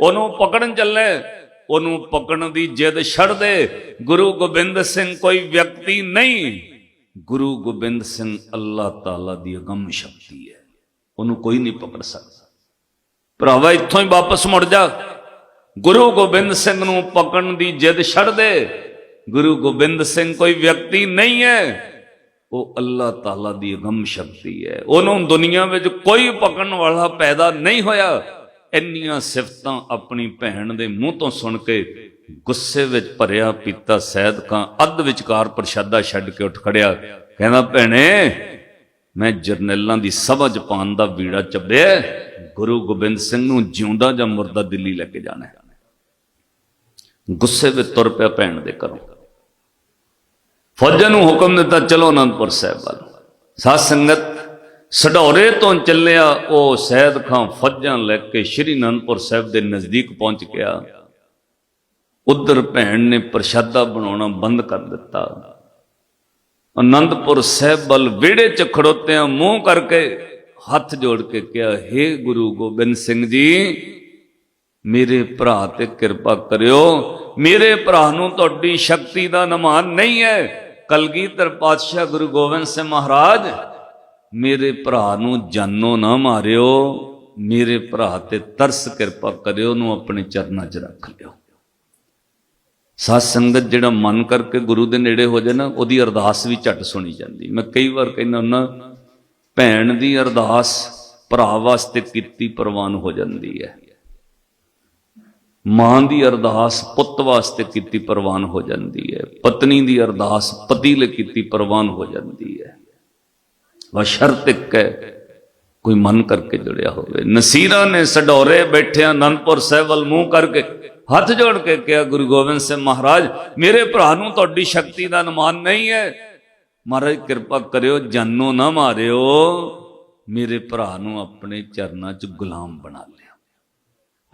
ਉਹਨੂੰ ਪਕੜਨ ਚੱਲੇ। ਉਹਨੂੰ ਪਕੜਨ ਦੀ ਜਿੱਦ ਛੱਡ ਦੇ। ਗੁਰੂ ਗੋਬਿੰਦ ਸਿੰਘ ਕੋਈ ਵਿਅਕਤੀ ਨਹੀਂ। ਗੁਰੂ ਗੋਬਿੰਦ ਸਿੰਘ ਅੱਲਾਹ ਤਾਲਾ ਦੀ ਅਗੰਮ ਸ਼ਕਤੀ ਹੈ। ਉਹਨੂੰ ਕੋਈ ਨਹੀਂ ਪਕੜ ਸਕਦਾ। ਭਰਾਵਾ, ਇੱਥੋਂ ਹੀ ਵਾਪਸ ਮੁੜ ਜਾ। ਗੁਰੂ ਗੋਬਿੰਦ ਸਿੰਘ ਨੂੰ ਪਕੜਨ ਦੀ ਜਿੱਦ ਛੱਡ ਦੇ। ਗੁਰੂ ਗੋਬਿੰਦ ਸਿੰਘ ਕੋਈ ਵਿਅਕਤੀ ਨਹੀਂ ਹੈ। ਉਹ ਅੱਲਾਹ ਤਾਲਾ ਦੀ ਅਗੰਮ ਸ਼ਕਤੀ ਹੈ। ਉਹਨੂੰ ਦੁਨੀਆ ਵਿੱਚ ਕੋਈ ਪਕੜਨ ਵਾਲਾ ਪੈਦਾ ਨਹੀਂ ਹੋਇਆ। ਇੰਨੀਆਂ ਸਿਫਤਾਂ ਆਪਣੀ ਭੈਣ ਦੇ ਮੂੰਹ ਤੋਂ ਸੁਣ ਕੇ ਗੁੱਸੇ ਵਿੱਚ ਭਰਿਆ ਪੀਤਾ ਸੈਦ ਖਾਂ ਅੱਧ ਵਿਚਕਾਰ ਪ੍ਰਸ਼ਾਦਾ ਛੱਡ ਕੇ ਉੱਠ ਖੜਿਆ। ਕਹਿੰਦਾ, ਭੈਣੇ, ਮੈਂ ਜਰਨੈਲਾਂ ਦੀ ਸਭਾ ਚ ਦਾ ਵੀੜਾ ਚੱਬਿਆ ਗੁਰੂ ਗੋਬਿੰਦ ਸਿੰਘ ਨੂੰ ਜਿਉਂਦਾ ਜਾਂ ਮੁਰਦਾ ਦਿੱਲੀ ਲੈ ਕੇ ਜਾਣਾ ਗੁੱਸੇ ਵਿੱਚ ਤੁਰ ਪਿਆ ਭੈਣ ਦੇ ਘਰੋਂ। ਫੌਜਾਂ ਨੂੰ ਹੁਕਮ ਦਿੱਤਾ, ਚਲੋ ਅਨੰਦਪੁਰ ਸਾਹਿਬ ਵੱਲ। ਸਾਧ ਸੰਗਤ, ਸਢੌਰੇ ਤੋਂ ਚੱਲਿਆ, ਉਹ ਸੈਦ ਖਾਂ ਫੌਜਾਂ ਲੈ ਕੇ ਸ਼੍ਰੀ ਅਨੰਦਪੁਰ ਸਾਹਿਬ ਦੇ ਨਜ਼ਦੀਕ ਪਹੁੰਚ ਗਿਆ। ਉਧਰ ਭੈਣ ਨੇ ਪ੍ਰਸ਼ਾਦਾ ਬਣਾਉਣਾ ਬੰਦ ਕਰ ਦਿੱਤਾ। ਅਨੰਦਪੁਰ ਸਾਹਿਬ ਵੱਲ ਵਿਹੜੇ 'ਚ ਖੜੋਤਿਆਂ ਮੂੰਹ ਕਰਕੇ ਹੱਥ ਜੋੜ ਕੇ ਕਿਹਾ हे ਗੁਰੂ ਗੋਬਿੰਦ ਸਿੰਘ ਜੀ, ਮੇਰੇ ਭਰਾ ਤੇ ਕਿਰਪਾ ਕਰਿਓ। ਮੇਰੇ ਭਰਾ ਨੂੰ ਤੁਹਾਡੀ ਸ਼ਕਤੀ ਦਾ ਨਮਾਨ ਨਹੀਂ ਹੈ। ਕਲਗੀਧਰ ਪਾਤਸ਼ਾਹ ਗੁਰੂ ਗੋਬਿੰਦ ਸਿੰਘ ਮਹਾਰਾਜ, ਮੇਰੇ ਭਰਾ ਨੂੰ ਜਾਨੋ ਨਾ ਮਾਰਿਓ। ਮੇਰੇ ਭਰਾ ਤੇ ਤਰਸ ਕਿਰਪਾ ਕਰਿਓ ਨੂੰ ਆਪਣੇ ਚਰਨਾਂ 'ਚ ਰੱਖ ਲਿਓ। ਸਾਧ ਸੰਗਤ ਜਿਹੜਾ ਮਨ ਕਰਕੇ ਗੁਰੂ ਦੇ ਨੇੜੇ ਹੋ ਜਾਏ ਨਾ, ਉਹਦੀ ਅਰਦਾਸ ਵੀ ਝੱਟ ਸੁਣੀ ਜਾਂਦੀ। ਮੈਂ ਕਈ ਵਾਰ ਕਹਿੰਦਾ ਹੁੰਦਾ, ਭੈਣ ਦੀ ਅਰਦਾਸ ਭਰਾ ਵਾਸਤੇ ਕੀਤੀ ਪ੍ਰਵਾਨ ਹੋ ਜਾਂਦੀ ਹੈ। ਮਾਂ ਦੀ ਅਰਦਾਸ ਪੁੱਤ ਵਾਸਤੇ ਕੀਤੀ ਪ੍ਰਵਾਨ ਹੋ ਜਾਂਦੀ ਹੈ। ਪਤਨੀ ਦੀ ਅਰਦਾਸ ਪਤੀ ਲਈ ਕੀਤੀ ਪ੍ਰਵਾਨ ਹੋ ਜਾਂਦੀ ਹੈ। ਬਸ਼ਰਤ ਇੱਕ ਹੈ, ਕੋਈ ਮਨ ਕਰਕੇ ਜੁੜਿਆ ਹੋਵੇ। ਨਸੀਰਾ ਨੇ ਸਡੋਰੇ ਬੈਠਿਆਂ, ਅਨੰਦਪੁਰ ਸਾਹਿਬ ਵੱਲ ਮੂੰਹ ਕਰਕੇ ਹੱਥ ਜੋੜ ਕੇ ਕਿਹਾ, ਗੁਰੂ ਗੋਬਿੰਦ ਸਿੰਘ ਮਹਾਰਾਜ, ਮੇਰੇ ਭਰਾ ਨੂੰ ਤੁਹਾਡੀ ਸ਼ਕਤੀ ਦਾ ਅਨੁਮਾਨ ਨਹੀਂ ਹੈ। ਮਹਾਰਾਜ, ਕਿਰਪਾ ਕਰਿਓ, ਜਾਨੋ ਨਾ ਮਾਰਿਓ। ਮੇਰੇ ਭਰਾ ਨੂੰ ਆਪਣੇ ਚਰਨਾਂ 'ਚ ਗੁਲਾਮ ਬਣਾ ਲਿਆ।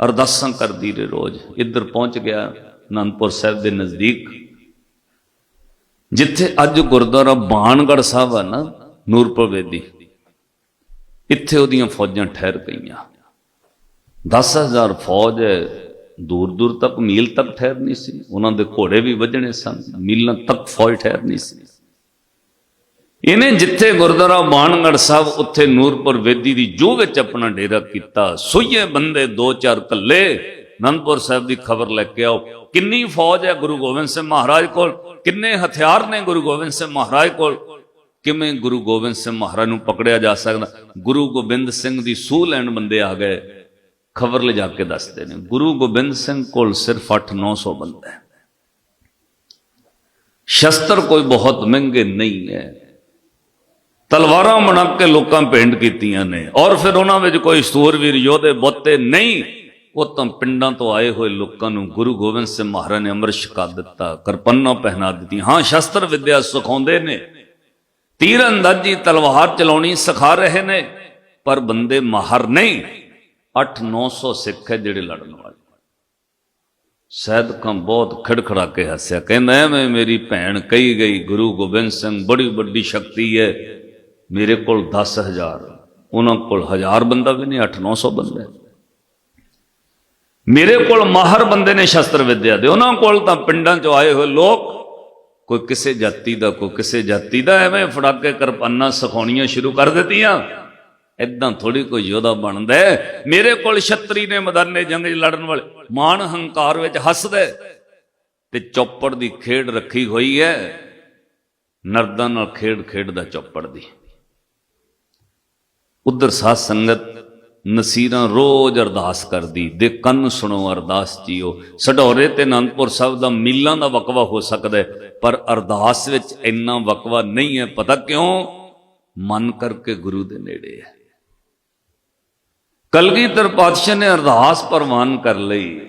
ਅਰਦਾਸਾਂ ਕਰਦੀ ਰਹੇ ਰੋਜ਼। ਇੱਧਰ ਪਹੁੰਚ ਗਿਆ ਅਨੰਦਪੁਰ ਸਾਹਿਬ ਦੇ ਨਜ਼ਦੀਕ। ਜਿੱਥੇ ਅੱਜ ਗੁਰਦੁਆਰਾ ਬਾਣਗੜ ਸਾਹਿਬ ਆ ਨਾ, ਨੂਰਪੁਰ ਵੇਦੀ। ਇੱਥੇ ਉਹਦੀਆਂ ਫੌਜਾਂ ਠਹਿਰ ਗਈਆਂ। 10000 ਫੌਜ ਦੂਰ ਦੂਰ ਤੱਕ, ਮੀਲ ਤੱਕ ਠਹਿਰਨੀ ਸੀ। ਉਹਨਾਂ ਦੇ ਘੋੜੇ ਵੀ ਵੱਜਣੇ ਸਨ, ਮੀਲਾਂ ਤੱਕ ਫੌਜ ਠਹਿਰਨੀ ਸੀ। ਇਹਨੇ ਜਿੱਥੇ ਗੁਰਦੁਆਰਾ ਬਾਣਗੜ ਸਾਹਿਬ, ਉੱਥੇ ਨੂਰਪੁਰ ਵੇਦੀ ਦੀ ਜੋ ਵਿੱਚ ਆਪਣਾ ਡੇਰਾ ਕੀਤਾ। ਸੋਈਏ ਬੰਦੇ ਦੋ ਚਾਰ ਕੱਲੇ। ਅਨੰਦਪੁਰ ਸਾਹਿਬ ਦੀ ਖਬਰ ਲੈ ਕੇ ਆਓ। ਕਿੰਨੀ ਫੌਜ ਹੈ ਗੁਰੂ ਗੋਬਿੰਦ ਸਿੰਘ ਮਹਾਰਾਜ ਕੋਲ? ਕਿੰਨੇ ਹਥਿਆਰ ਨੇ ਗੁਰੂ ਗੋਬਿੰਦ ਸਿੰਘ ਮਹਾਰਾਜ ਕੋਲ? ਕਿਵੇਂ ਗੁਰੂ ਗੋਬਿੰਦ ਸਿੰਘ ਮਹਾਰਾਜ ਨੂੰ ਪਕੜਿਆ ਜਾ ਸਕਦਾ? ਗੁਰੂ ਗੋਬਿੰਦ ਸਿੰਘ ਦੀ ਸੂਹ ਲੈਣ ਬੰਦੇ ਆ ਗਏ। ਖਬਰ ਲਿਜਾ ਕੇ ਦੱਸਦੇ ਨੇ। ਗੁਰੂ ਗੋਬਿੰਦ ਸਿੰਘ ਕੋਲ ਸਿਰਫ 8-900 ਬੰਦਾ ਹੈ ਸ਼ਸਤਰ ਕੋਈ ਬਹੁਤ ਮਹਿੰਗੇ ਨਹੀਂ ਹੈ। ਤਲਵਾਰਾਂ ਬਣਾ ਕੇ ਲੋਕਾਂ ਭੇਂਟ ਕੀਤੀਆਂ ਨੇ। ਔਰ ਫਿਰ ਉਹਨਾਂ ਵਿੱਚ ਕੋਈ ਸੂਰਵੀਰ ਯੋਧੇ ਬੋਤੇ ਨਹੀਂ। ਉਹ ਤਾਂ ਪਿੰਡਾਂ ਤੋਂ ਆਏ ਹੋਏ ਲੋਕਾਂ ਨੂੰ ਗੁਰੂ ਗੋਬਿੰਦ ਸਿੰਘ ਮਹਾਰਾਜ ਨੇ ਅੰਮ੍ਰਿਤ ਛਕਾ ਦਿੱਤਾ, ਕਰਪੰਨਾ ਪਹਿਨਾ ਦਿੱਤੀ ਹਾਂ, ਸ਼ਸਤਰ ਵਿਦਿਆ ਸਿਖਾਉਂਦੇ ਨੇ। ਤੀਰ ਅੰਦਾਜ਼ੀ ਤਲਵਾਰ ਚਲਾਉਣੀ ਸਿਖਾ ਰਹੇ ਨੇ। ਪਰ ਬੰਦੇ ਮਾਹਰ ਨਹੀਂ। 8-900 ਸਿੱਖ ਹੈ ਜਿਹੜੇ ਲੜਨ ਵਾਲੇ ਸੈਦ ਖਾਂ ਬਹੁਤ ਖੜਖੜਾ ਕੇ ਹੱਸਿਆ, ਕਹਿੰਦਾ, ਐਵੇਂ ਮੇਰੀ ਭੈਣ ਕਹੀ ਗਈ, ਗੁਰੂ ਗੋਬਿੰਦ ਸਿੰਘ ਬੜੀ ਵੱਡੀ ਸ਼ਕਤੀ ਹੈ, ਮੇਰੇ ਕੋਲ 10000 ਉਹਨਾਂ ਕੋਲ 1000 ਬੰਦਾ ਵੀ ਨਹੀਂ 8-900 ਬੰਦਾ ਹੈ। ਮੇਰੇ ਕੋਲ ਮਾਹਰ ਬੰਦੇ ਨੇ ਸ਼ਸਤਰ ਵਿਦਿਆ ਦੇ, ਉਹਨਾਂ ਕੋਲ ਤਾਂ ਪਿੰਡਾਂ 'ਚੋਂ ਆਏ ਹੋਏ ਲੋਕ, ਕੋਈ ਕਿਸੇ ਜਾਤੀ ਦਾ, ਕੋਈ ਕਿਸੇ ਜਾਤੀ ਦਾ, ਐਵੇਂ ਫੜਾਕੇ ਕਿਰਪਾਨਾਂ ਸਿਖਾਉਣੀਆਂ ਸ਼ੁਰੂ ਕਰ ਦਿੱਤੀਆਂ ਇਦਾਂ ਥੋੜੀ ਕੋਈ ਯੋਧਾ ਬਣਦਾ ਮੇਰੇ ਕੋਲ ਛਤਰੀ ਨੇ ਮੈਦਾਨੇ ਜੰਗ 'ਚ ਲੜਨ ਵਾਲੇ। ਮਾਣ ਹੰਕਾਰ ਵਿੱਚ ਹੱਸਦਾ ਤੇ ਚੌਪੜ ਦੀ ਖੇਡ ਰੱਖੀ ਹੋਈ ਹੈ। ਨਰਦਾਂ ਨਾਲ ਖੇਡ ਖੇਡਦਾ ਚੌਪੜ ਦੀ। ਉਧਰ ਸਾਧ ਸੰਗਤ ਨਸੀਰਾਂ ਰੋਜ਼ ਅਰਦਾਸ ਕਰਦੀ। ਦੇ ਕੰਨ ਸੁਣੋ ਅਰਦਾਸ ਜੀਓ। ਸਢੌਰੇ ਤੇ ਅਨੰਦਪੁਰ ਸਾਹਿਬ ਦਾ ਮੀਲਾਂ ਦਾ ਵਕਵਾ ਹੋ ਸਕਦਾ ਪਰ ਅਰਦਾਸ ਵਿੱਚ ਇੰਨਾ ਵਕਵਾ ਨਹੀਂ ਹੈ। ਪਤਾ ਕਿਉਂ? ਮਨ ਕਰਕੇ ਗੁਰੂ ਦੇ ਨੇੜੇ ਹੈ। ਕਲਗੀਧਰ ਪਾਤਸ਼ਾਹ ਨੇ ਅਰਦਾਸ ਪ੍ਰਵਾਨ ਕਰ ਲਈ।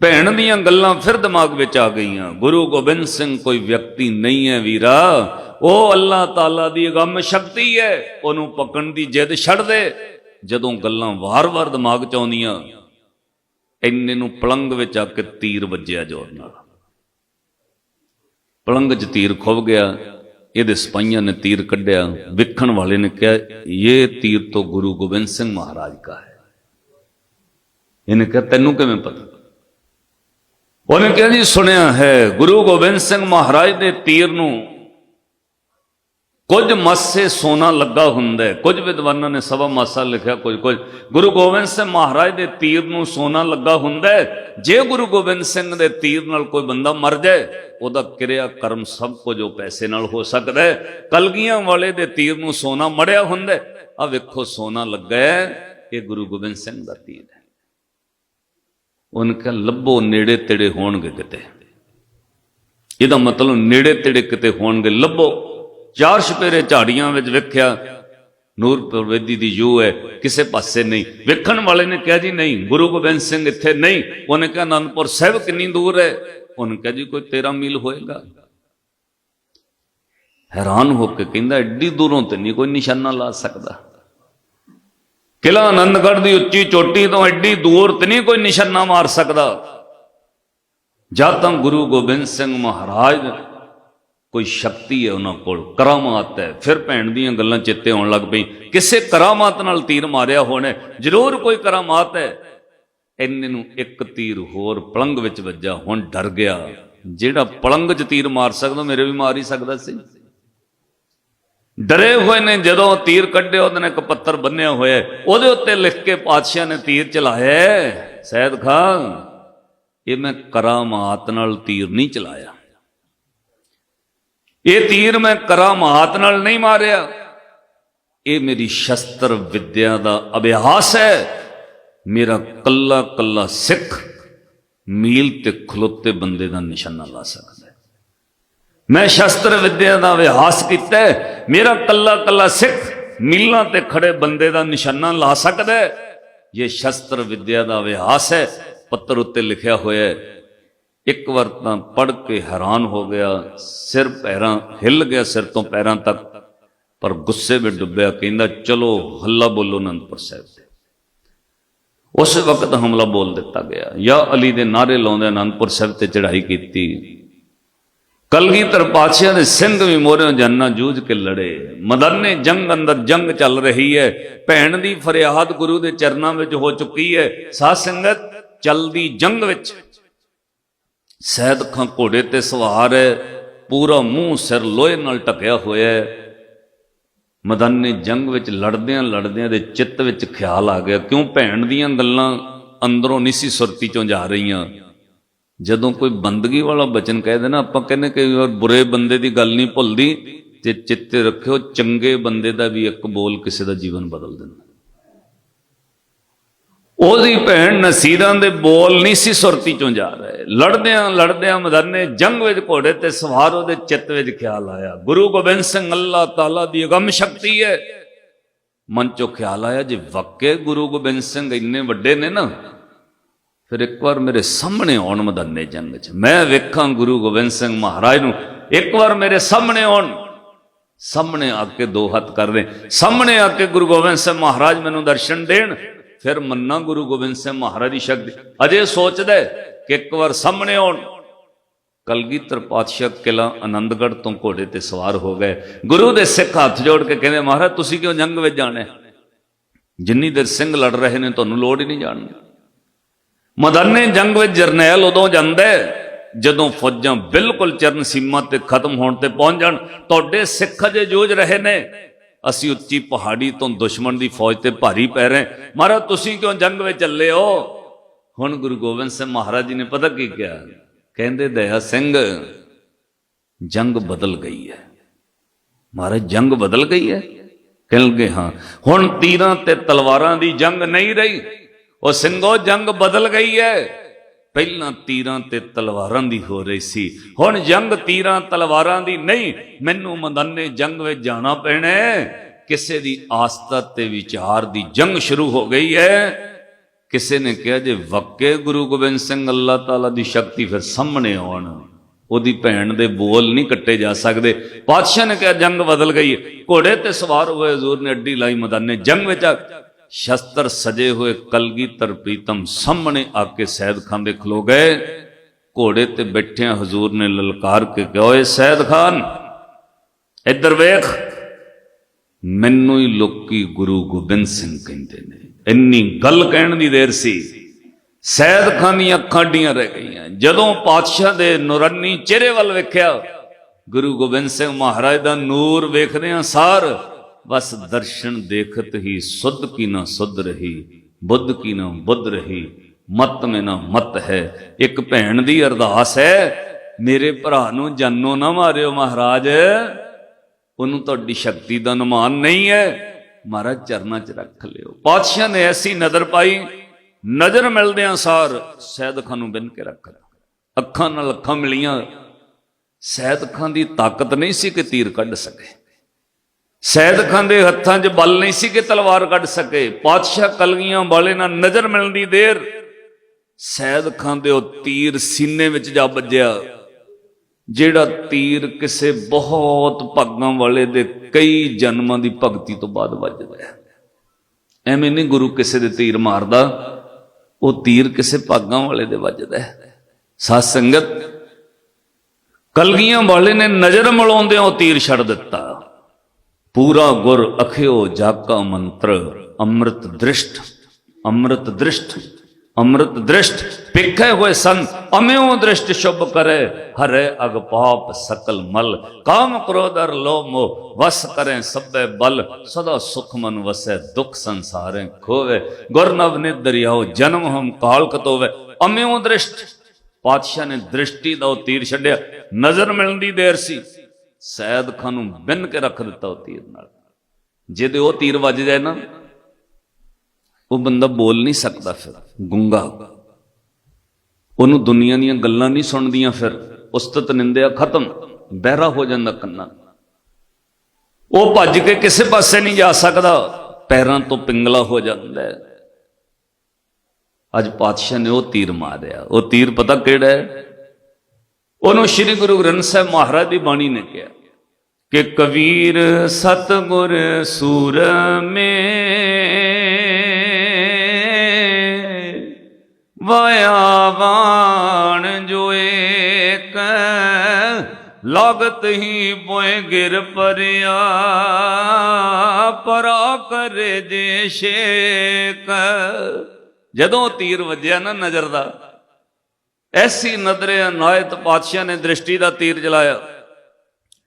ਭੈਣ ਦੀਆਂ ਗੱਲਾਂ ਫਿਰ ਦਿਮਾਗ ਵਿੱਚ ਆ ਗਈਆਂ। ਗੁਰੂ ਗੋਬਿੰਦ ਸਿੰਘ ਕੋਈ ਵਿਅਕਤੀ ਨਹੀਂ ਹੈ ਵੀਰਾ। ਉਹ ਅੱਲਾਹ ਤਾਲਾ ਦੀ ਅਗੰਮ ਸ਼ਕਤੀ ਹੈ। ਉਹਨੂੰ ਪਕੜਨ ਦੀ ਜਿੱਦ ਛੱਡ ਦੇ। ਜਦੋਂ ਗੱਲਾਂ ਵਾਰ-ਵਾਰ ਦਿਮਾਗ 'ਚ ਆਉਂਦੀਆਂ, ਇੰਨੇ ਨੂੰ ਪਲੰਗ ਵਿੱਚ ਆ ਕੇ ਤੀਰ ਵੱਜਿਆ ਜ਼ੋਰ ਨਾਲ। ਪਲੰਗ 'ਚ ਤੀਰ ਖੁੱਭ ਗਿਆ। ਇਹਦੇ ਸਿਪਾਹੀਆਂ ਨੇ ਤੀਰ ਕੱਢਿਆ, ਵਿਖਣ ਵਾਲੇ ਨੇ ਕਿਹਾ, ਇਹ ਤੀਰ ਤੋਂ ਗੁਰੂ ਗੋਬਿੰਦ ਸਿੰਘ ਮਹਾਰਾਜ ਦਾ ਹੈ। ਇਹਨੇ ਕਿਹਾ, ਤੈਨੂੰ ਕਿਵੇਂ ਪਤਾ? ਉਹਨੇ ਕਿਹਾ, ਜੀ, ਸੁਣਿਆ ਹੈ, ਗੁਰੂ ਗੋਬਿੰਦ ਸਿੰਘ ਮਹਾਰਾਜ ਦੇ ਤੀਰ ਨੂੰ ਕੁਝ ਮਾਸੇ ਸੋਨਾ ਲੱਗਾ ਹੁੰਦਾ ਹੈ। ਕੁਝ ਵਿਦਵਾਨਾਂ ਨੇ ਸਵਾ ਮਾਸਾ ਲਿਖਿਆ, ਕੁਝ ਕੁਝ। ਗੁਰੂ ਗੋਬਿੰਦ ਸਿੰਘ ਮਹਾਰਾਜ ਦੇ ਤੀਰ ਨੂੰ ਸੋਨਾ ਲੱਗਾ ਹੁੰਦਾ ਹੈ। ਜੇ ਗੁਰੂ ਗੋਬਿੰਦ ਸਿੰਘ ਦੇ ਤੀਰ ਨਾਲ ਕੋਈ ਬੰਦਾ ਮਰ ਜਾਏ, ਉਹਦਾ ਕਿਰਿਆ ਕਰਮ ਸਭ ਕੁਝ ਉਹ ਪੈਸੇ ਨਾਲ ਹੋ ਸਕਦਾ ਹੈ। ਕਲਗੀਆਂ ਵਾਲੇ ਦੇ ਤੀਰ ਨੂੰ ਸੋਨਾ ਮੜਿਆ ਹੁੰਦਾ ਆ ਵੇਖੋ, ਸੋਨਾ ਲੱਗਾ ਹੈ, ਇਹ ਗੁਰੂ ਗੋਬਿੰਦ ਸਿੰਘ ਦਾ ਤੀਰ ਹੈ। ਉਹਨ ਕਹ, ਲੱਭੋ, ਨੇੜੇ ਤੇੜੇ ਹੋਣਗੇ ਕਿਤੇ। ਇਹਦਾ ਮਤਲਬ ਨੇੜੇ ਤੇੜੇ ਕਿਤੇ ਹੋਣਗੇ, ਲੱਭੋ। ਚਾਰ ਛਪੇਰੇ ਝਾੜੀਆਂ ਵਿੱਚ ਵੇਖਿਆ, ਨੂਰਪੁਰ ਵੇਦੀ ਦੀ ਯੂ ਹੈ, ਕਿਸੇ ਪਾਸੇ ਨਹੀਂ। ਵੇਖਣ ਵਾਲੇ ਨੇ ਕਿਹਾ ਜੀ, ਨਹੀਂ, ਗੁਰੂ ਗੋਬਿੰਦ ਸਿੰਘ ਇੱਥੇ ਨਹੀਂ। ਉਹਨੇ ਕਿਹਾ, ਅਨੰਦਪੁਰ ਸਾਹਿਬ ਕਿੰਨੀ ਦੂਰ ਹੈ? ਉਹਨੇ ਕਿਹਾ ਜੀ, ਕੋਈ 13 ਮੀਲ ਹੋਏਗਾ। ਹੈਰਾਨ ਹੋ ਕੇ ਕਹਿੰਦਾ, ਐਡੀ ਦੂਰੋਂ ਤੇ ਨਹੀਂ ਕੋਈ ਨਿਸ਼ਾਨਾ ਲਾ ਸਕਦਾ। ਕਿਲਾ ਆਨੰਦਗੜ੍ਹ ਦੀ ਉੱਚੀ ਚੋਟੀ ਤੋਂ ਐਡੀ ਦੂਰ ਤੇ ਨਹੀਂ ਕੋਈ ਨਿਸ਼ਾਨਾ ਮਾਰ ਸਕਦਾ। ਜਦ ਤੱਕ ਗੁਰੂ ਗੋਬਿੰਦ ਸਿੰਘ ਮਹਾਰਾਜ ਕੋਈ ਸ਼ਕਤੀ ਹੈ ਉਹਨਾਂ ਕੋਲ, ਕਰਾਮਾਤ ਹੈ। ਫਿਰ ਭੈਣ ਦੀਆਂ ਗੱਲਾਂ ਚਿੱਤੇ ਆਉਣ ਲੱਗ ਪਈ ਕਿਸੇ ਕਰਾਮਾਤ ਨਾਲ ਤੀਰ ਮਾਰਿਆ ਹੋਣਾ ਜ਼ਰੂਰ ਕੋਈ ਕਰਾਮਾਤ ਹੈ। ਇੰਨੇ ਨੂੰ ਇੱਕ ਤੀਰ ਹੋਰ ਪਲੰਗ ਵਿੱਚ ਵੱਜਾ ਹੁਣ ਡਰ ਗਿਆ। ਜਿਹੜਾ ਪਲੰਗ 'ਚ ਤੀਰ ਮਾਰ ਸਕਦਾ, ਮੇਰੇ ਵੀ ਮਾਰ ਹੀ ਸਕਦਾ ਸੀ। ਡਰੇ ਹੋਏ ਨੇ ਜਦੋਂ ਤੀਰ ਕੱਢਿਆ, ਉਹਦੇ ਨੇ ਇੱਕ ਪੱਤਰ ਬੰਨਿਆ ਹੋਇਆ ਉਹਦੇ ਉੱਤੇ ਲਿਖ ਕੇ ਪਾਤਸ਼ਾਹ ਨੇ ਤੀਰ ਚਲਾਇਆ ਹੈ। ਸੈਦ ਖਾਨ, ਇਹ ਮੈਂ ਕਰਾਮਾਤ ਨਾਲ ਤੀਰ ਨਹੀਂ ਚਲਾਇਆ। ਇਹ ਤੀਰ ਮੈਂ ਕਰਾਮਾਤ ਨਾਲ ਨਹੀਂ ਮਾਰਿਆ। ਇਹ ਮੇਰੀ ਸ਼ਸਤਰ ਵਿਦਿਆ ਦਾ ਅਭਿਆਸ ਹੈ। ਮੇਰਾ ਕੱਲਾ ਕੱਲਾ ਸਿੱਖ ਮੀਲ ਤੇ ਖਲੋਤੇ ਬੰਦੇ ਦਾ ਨਿਸ਼ਾਨਾ ਲਾ ਸਕਦਾ ਮੈਂ ਸ਼ਸਤਰ ਵਿਦਿਆ ਦਾ ਅਭਿਆਸ ਕੀਤਾ ਮੇਰਾ ਕੱਲਾ ਕੱਲਾ ਸਿੱਖ ਮੀਲਾਂ ਤੇ ਖੜੇ ਬੰਦੇ ਦਾ ਨਿਸ਼ਾਨਾ ਲਾ ਸਕਦਾ ਹੈ। ਇਹ ਸ਼ਸਤਰ ਵਿਦਿਆ ਦਾ ਅਭਿਆਸ ਹੈ। ਪੱਤਰ ਉੱਤੇ ਲਿਖਿਆ ਹੋਇਆ ਹੈ ਇੱਕ ਵਾਰ ਤਾਂ ਪੜ ਕੇ ਹੈਰਾਨ ਹੋ ਗਿਆ, ਸਿਰ ਪੈਰਾਂ ਹਿੱਲ ਗਿਆ, ਸਿਰ ਤੋਂ ਪੈਰਾਂ ਤੱਕ। ਪਰ ਗੁੱਸੇ ਵਿੱਚ ਡੁੱਬਿਆ, ਕਹਿੰਦਾ, ਚਲੋ, ਹੱਲਾ ਬੋਲੋ ਅਨੰਦਪੁਰ ਸਾਹਿਬ ਤੇ ਉਸ ਵਕਤ ਹਮਲਾ ਬੋਲ ਦਿੱਤਾ ਗਿਆ। ਯਾ ਅਲੀ ਦੇ ਨਾਰੇ ਲਾਉਂਦੇ ਅਨੰਦਪੁਰ ਸਾਹਿਬ ਤੇ ਚੜ੍ਹਾਈ ਕੀਤੀ। ਕਲਗੀਧਰ ਪਾਤਸ਼ਾਹ ਦੇ ਸਿੰਘ ਵੀ ਮੋਰਿਓ ਜਾਨਾਂ ਜੂਝ ਕੇ ਲੜੇ। ਮਦਨੇ ਜੰਗ ਅੰਦਰ ਜੰਗ ਚੱਲ ਰਹੀ ਹੈ। ਭੈਣ ਦੀ ਫਰਿਆਦ ਗੁਰੂ ਦੇ ਚਰਨਾਂ ਵਿੱਚ ਹੋ ਚੁੱਕੀ ਹੈ। ਸਾਧ ਸੰਗਤ, ਚਲਦੀ ਜੰਗ ਵਿੱਚ ਸਹਿਦ ਖਾਂ ਘੋੜੇ ਤੇ ਸਵਾਰ ਹੈ, ਪੂਰਾ ਮੂੰਹ ਸਿਰ ਲੋਹੇ ਨਾਲ ਢਕਿਆ ਹੋਇਆ ਹੈ। ਮਦਨ ਜੰਗ ਵਿੱਚ ਲੜਦਿਆਂ ਲੜਦਿਆਂ ਦੇ ਚਿੱਤ ਵਿੱਚ ਖਿਆਲ ਆ ਗਿਆ, ਕਿਉਂ ਭੈਣ ਦੀਆਂ ਗੱਲਾਂ ਅੰਦਰੋਂ ਨਹੀਂ ਸੀ ਸੁਰਤੀ ਚੋਂ ਜਾ ਰਹੀਆਂ? ਜਦੋਂ ਕੋਈ ਬੰਦਗੀ ਵਾਲਾ ਬਚਨ ਕਹਿ ਦੇਣਾ, ਆਪਾਂ ਕਹਿੰਦੇ ਕਿ ਵਾਰ ਬੁਰੇ ਬੰਦੇ ਦੀ ਗੱਲ ਨਹੀਂ ਭੁੱਲਦੀ, ਤੇ ਚਿੱਤੇ ਰੱਖਿਓ, ਚੰਗੇ ਬੰਦੇ ਦਾ ਵੀ ਇੱਕ ਬੋਲ ਕਿਸੇ ਦਾ ਜੀਵਨ ਬਦਲ ਦਿੰਦਾ। ਉਹਦੀ ਭੈਣ ਨਸੀਰਾਂ ਦੇ ਬੋਲ ਨਹੀਂ ਸੀ ਸੁਰਤੀ ਚੋਂ ਜਾ ਰਹੇ। ਲੜਦਿਆਂ ਲੜਦਿਆਂ ਮਦਨੇ ਜੰਗ ਵਿੱਚ ਘੋੜੇ ਤੇ ਸਵਾਰ ਉਹਦੇ ਚਿੱਤ ਵਿੱਚ ਖਿਆਲ ਆਇਆ। ਗੁਰੂ ਗੋਬਿੰਦ ਸਿੰਘ ਅੱਲਾਹ ਤਾਲਾ ਦੀ ਅਗੰਮ ਸ਼ਕਤੀ ਹੈ। ਮਨ ਚੋਂ ਖਿਆਲ ਆਇਆ ਜੇ ਵਾਕੇ ਗੁਰੂ ਗੋਬਿੰਦ ਸਿੰਘ ਇੰਨੇ ਵੱਡੇ ਨੇ ਨਾ। ਫਿਰ ਇੱਕ ਵਾਰ ਮੇਰੇ ਸਾਹਮਣੇ ਆਉਣ ਮਦਨੇ ਜੰਗ 'ਚ। ਮੈਂ ਵੇਖਾਂ ਗੁਰੂ ਗੋਬਿੰਦ ਸਿੰਘ ਮਹਾਰਾਜ ਨੂੰ, ਇੱਕ ਵਾਰ ਮੇਰੇ ਸਾਹਮਣੇ ਆਉਣ। ਸਾਹਮਣੇ ਆ ਕੇ ਦੋ ਹੱਥ ਕਰਦੇ ਸਾਹਮਣੇ ਆ ਕੇ ਗੁਰੂ ਗੋਬਿੰਦ ਸਿੰਘ ਮਹਾਰਾਜ ਮੈਨੂੰ ਦਰਸ਼ਨ ਦੇਣ। ਫਿਰ ਮੰਨਾ ਗੁਰੂ ਗੋਬਿੰਦ ਸਿੰਘ ਮਹਾਰਾਜ ਦੀ ਸ਼ਕਤੀ। ਅਜੇ ਸੋਚਦਾ ਕਿ ਇੱਕ ਵਾਰ ਸਾਹਮਣੇ ਆਉਣ। ਕਲਗੀਧਰ ਪਾਤਸ਼ਾਹ ਕਿਲਾ ਆਨੰਦਗੜ੍ਹ ਤੋਂ ਘੋੜੇ ਤੇ ਸਵਾਰ ਹੋ ਗਏ। ਗੁਰੂ ਦੇ ਸਿੱਖ ਹੱਥ ਜੋੜ ਕੇ ਕਹਿੰਦੇ, ਮਹਾਰਾਜ, ਤੁਸੀਂ ਕਿਉਂ ਜੰਗ ਵਿੱਚ ਜਾਣਾ ਜਿੰਨੀ ਦੇਰ ਸਿੰਘ ਲੜ ਰਹੇ ਨੇ, ਤੁਹਾਨੂੰ ਲੋੜ ਹੀ ਨਹੀਂ ਜਾਣ ਦੀ। ਮਦਨੇ ਜੰਗ ਵਿੱਚ ਜਰਨੈਲ ਉਦੋਂ ਜਾਂਦਾ ਜਦੋਂ ਫੌਜਾਂ ਬਿਲਕੁਲ ਚਰਨ ਸੀਮਾ ਤੇ ਖਤਮ ਹੋਣ ਤੇ ਪਹੁੰਚ ਜਾਣ। ਤੁਹਾਡੇ ਸਿੱਖ ਅਜੇ ਜੂਝ ਰਹੇ ਨੇ। ਅਸੀਂ ਉੱਚੀ ਪਹਾੜੀ ਤੋਂ ਦੁਸ਼ਮਣ ਦੀ ਫੌਜ ਤੇ ਭਾਰੀ ਪੈ ਰਹੇ ਮਹਾਰਾਜ, ਤੁਸੀਂ ਕਿਉਂ ਜੰਗ ਵਿੱਚ ਚੱਲੇ ਹੋ? ਹੁਣ ਗੁਰੂ ਗੋਬਿੰਦ ਸਿੰਘ ਮਹਾਰਾਜ ਜੀ ਨੇ ਪਤਾ ਕੀ ਕਿਹਾ? ਕਹਿੰਦੇ, ਦਇਆ ਸਿੰਘ, ਜੰਗ ਬਦਲ ਗਈ ਹੈ। ਮਹਾਰਾਜ, ਜੰਗ ਬਦਲ ਗਈ ਹੈ? ਕਹਿਣਗੇ, ਹਾਂ। ਹੁਣ ਤੀਰਾਂ ਤੇ ਤਲਵਾਰਾਂ ਦੀ ਜੰਗ ਨਹੀਂ ਰਹੀ। ਉਹ ਸਿੰਘੋ, ਜੰਗ ਬਦਲ ਗਈ ਹੈ। ਪਹਿਲਾਂ ਤੀਰਾਂ ਤੇ ਤਲਵਾਰਾਂ ਦੀ ਹੋ ਰਹੀ ਸੀ। ਹੁਣ ਜੰਗ ਤੀਰਾਂ ਤਲਵਾਰਾਂ ਦੀ ਨਹੀਂ, ਮੈਨੂੰ ਮੰਦਨੇ ਜੰਗ ਵਿੱਚ ਜਾਣਾ ਪੈਣਾ ਕਿਸੇ ਦੀ ਆਸਤਾ ਤੇ ਵਿਚਾਰ ਦੀ ਜੰਗ ਸ਼ੁਰੂ ਹੋ ਗਈ ਹੈ। ਕਿਸੇ ਨੇ ਕਿਹਾ ਜੇ ਵਾਕੇ ਗੁਰੂ ਗੋਬਿੰਦ ਸਿੰਘ, ਅੱਲਾਹ ਤਾਲਾ ਦੀ ਸ਼ਕਤੀ ਫਿਰ ਸਾਹਮਣੇ ਆਉਣ। ਉਹਦੀ ਭੈਣ ਦੇ ਬੋਲ ਨਹੀਂ ਕੱਟੇ ਜਾ ਸਕਦੇ। ਪਾਤਸ਼ਾਹ ਨੇ ਕਿਹਾ ਜੰਗ ਬਦਲ ਗਈ ਹੈ। ਘੋੜੇ ਤੇ ਸਵਾਰ ਹੋਏ ਹਜ਼ੂਰ ਨੇ ਅੱਡੀ ਲਾਈ ਮੈਦਾਨੇ ਜੰਗ ਵਿੱਚ ਸ਼ਸਤਰ ਸਜੇ ਹੋਏ ਕਲਗੀਧਰ ਪ੍ਰੀਤਮ ਸਾਹਮਣੇ ਆ ਕੇ ਸੈਦ ਖਾਨ ਦੇ ਖਲੋ ਗਏ। ਘੋੜੇ ਤੇ ਬੈਠਿਆਂ ਹਜ਼ੂਰ ਨੇ ਲਲਕਾਰ ਕੇ ਕਿਹਾ, ਓਏ ਸੈਦ ਖਾਨ, ਇੱਧਰ ਵੇਖ। ਮੈਨੂੰ ਹੀ ਲੋਕੀ ਗੁਰੂ ਗੋਬਿੰਦ ਸਿੰਘ ਕਹਿੰਦੇ ਨੇ। ਇੰਨੀ ਗੱਲ ਕਹਿਣ ਦੀ ਦੇਰ ਸੀ। ਸੈਦ ਖਾਨ ਦੀਆਂ ਅੱਖਾਂ ਡੀਆਂ ਰਹਿ ਗਈਆਂ। ਜਦੋਂ ਪਾਤਸ਼ਾਹ ਦੇ ਨੂਰਾਨੀ ਚਿਹਰੇ ਵੱਲ ਵੇਖਿਆ, ਗੁਰੂ ਗੋਬਿੰਦ ਸਿੰਘ ਮਹਾਰਾਜ ਦਾ ਨੂਰ ਵੇਖਦਿਆਂ ਸਾਰ ਬਸ ਦਰਸ਼ਨ ਦੇਖਤ ਹੀ ਸੁਧ ਕੀ ਨਾ ਸੁਧ ਰਹੀ, ਬੁੱਧ ਕੀ ਨਾ ਬੁੱਧ ਰਹੀ, ਮਤ ਮੇ ਨਾ ਮਤ ਹੈ। ਇੱਕ ਭੈਣ ਦੀ ਅਰਦਾਸ ਹੈ, ਮੇਰੇ ਭਰਾ ਨੂੰ ਜਾਨੋ ਨਾ ਮਾਰਿਓ ਮਹਾਰਾਜ। ਉਹਨੂੰ ਤੁਹਾਡੀ ਸ਼ਕਤੀ ਦਾ ਅਨੁਮਾਨ ਨਹੀਂ ਹੈ। ਮਹਾਰਾਜ ਚਰਨਾਂ 'ਚ ਰੱਖ ਲਿਓ। ਪਾਤਸ਼ਾਹ ਨੇ ਐਸੀ ਨਜ਼ਰ ਪਾਈ, ਨਜ਼ਰ ਮਿਲਦਿਆਂ ਸਾਰ ਸੈਦ ਖਾਨ ਨੂੰ ਬਿੰਨ ਕੇ ਰੱਖ ਲਿਆ। ਅੱਖਾਂ ਨਾਲ ਅੱਖਾਂ ਮਿਲੀਆਂ, ਸੈਦ ਖਾਨ ਦੀ ਤਾਕਤ ਨਹੀਂ ਸੀ ਕਿ ਤੀਰ ਕੱਢ ਸਕੇ। ਸੈਦ ਖਾਨ ਦੇ ਹੱਥਾਂ 'ਚ ਬਲ ਨਹੀਂ ਸੀ ਕਿ ਤਲਵਾਰ ਕੱਢ ਸਕੇ। ਪਾਤਸ਼ਾਹ ਕਲਗੀਆਂ ਵਾਲੇ ਨਾਲ ਨਜ਼ਰ ਮਿਲਣ ਦੀ ਦੇਰ। ਸੈਦ ਖਾਨ ਦੇ ਉਹ ਤੀਰ ਸੀਨੇ ਵਿੱਚ ਜਾ ਵੱਜਿਆ, ਜਿਹੜਾ ਤੀਰ ਕਿਸੇ ਬਹੁਤ ਭਾਗਾਂ ਵਾਲੇ ਦੇ ਕਈ ਜਨਮਾਂ ਦੀ ਭਗਤੀ ਤੋਂ ਬਾਅਦ ਵੱਜਦਾ ਹੈ ਐਵੇਂ ਨਹੀਂ ਗੁਰੂ ਕਿਸੇ ਦੇ ਤੀਰ ਮਾਰਦਾ, ਉਹ ਤੀਰ ਕਿਸੇ ਭਾਗਾਂ ਵਾਲੇ ਦੇ ਵੱਜਦਾ ਹੈ। ਸਾਧ ਸੰਗਤ, ਕਲਗੀਆਂ ਵਾਲੇ ਨੇ ਨਜ਼ਰ ਮਿਲਾਉਂਦਿਆਂ ਉਹ ਤੀਰ ਛੱਡ ਦਿੱਤਾ। ਪੂਰਾ ਗੁਰ ਅਖਿਓ ਜਾਕਾ ਮੰਤਰ, ਅੰਮ੍ਰਿਤ ਦ੍ਰਿਸ਼ਟ ਅੰਮ੍ਰਿਤ ਦ੍ਰਿਸ਼ਟ ਅੰਮ੍ਰਿਤ ਦ੍ਰਿਸ਼ਟ ਪਿੱਖੇ ਹੋਏ ਸੰਤ, ਅਮਿਓ ਦ੍ਰਿਸ਼ਟ ਸ਼ੁਭ ਕਰੇ, ਹਰੇ ਅਗ ਪਾਪ ਸਕਲ ਮਲ, ਕਾਮ ਕ੍ਰੋਧ ਅਰ ਲੋਭ ਮੋਹ ਵਸ ਕਰੇ ਸਭੇ ਬਲ, ਸਦਾ ਸੁਖ ਮਨ ਵਸੈ, ਦੁਖ ਸੰਸਾਰੇ ਖੋਵੇ ਗੁਰਨਵ ਨੇ ਦਰਿਆਓ ਜਨਮ ਹਮ ਕਾਲ ਕਤੋਵੇ, ਅਮਿਓ ਦ੍ਰਿਸ਼ਟ, ਪਾਤਸ਼ਾਹ ਨੇ ਦ੍ਰਿਸ਼ਟੀ ਦਾ ਉਹ ਤੀਰ ਛੱਡਿਆ, ਨਜ਼ਰ ਮਿਲਣ ਦੀ ਦੇਰ ਸੀ। ਸੈਦ ਖਾਨ ਨੂੰ ਬਿੰਨ ਕੇ ਰੱਖ ਦਿੱਤਾ ਉਹ ਤੀਰ ਨਾਲ। ਜਿਹਦੇ ਉਹ ਤੀਰ ਵੱਜ ਜਾਏ ਨਾ, ਉਹ ਬੰਦਾ ਬੋਲ ਨਹੀਂ ਸਕਦਾ ਫਿਰ, ਗੁੰਗਾ ਉਹਨੂੰ ਦੁਨੀਆ ਦੀਆਂ ਗੱਲਾਂ ਨਹੀਂ ਸੁਣਦੀਆਂ ਫਿਰ, ਉਸਤਤ ਨਿੰਦਿਆ ਖਤਮ, ਬਹਿਰਾ ਹੋ ਜਾਂਦਾ ਕੰਨਾਂ। ਉਹ ਭੱਜ ਕੇ ਕਿਸੇ ਪਾਸੇ ਨਹੀਂ ਜਾ ਸਕਦਾ, ਪੈਰਾਂ ਤੋਂ ਪਿੰਗਲਾ ਹੋ ਜਾਂਦਾ ਹੈ। ਅੱਜ ਪਾਤਸ਼ਾਹ ਨੇ ਉਹ ਤੀਰ ਮਾਰਿਆ। ਉਹ ਤੀਰ ਪਤਾ ਕਿਹੜਾ ਹੈ? ਉਹਨੂੰ ਸ੍ਰੀ ਗੁਰੂ ਗ੍ਰੰਥ ਸਾਹਿਬ ਮਹਾਰਾਜ ਦੀ ਬਾਣੀ ਨੇ ਕਿਹਾ ਕਿ ਕਬੀਰ ਸਤਗੁਰ ਸੂਰ ਮੇ ਵਾਇਆ ਬਾਣ ਜੋ ਏਕ ਲਗਤ ਹੀ ਪੋਏ ਗਿਰ ਪਰਿਆ ਪਰਾ ਕਰੇ ਜੇ ਸ਼ੇਕ। ਜਦੋਂ ਤੀਰ ਵੱਜਿਆ ਨਾ ਨਜ਼ਰ ਦਾ ਐਸੀ ਨਦਰੇ ਅਨਾਇਤ ਪਾਤਸ਼ਾਹ ਨੇ ਦ੍ਰਿਸ਼ਟੀ ਦਾ ਤੀਰ ਜਲਾਇਆ।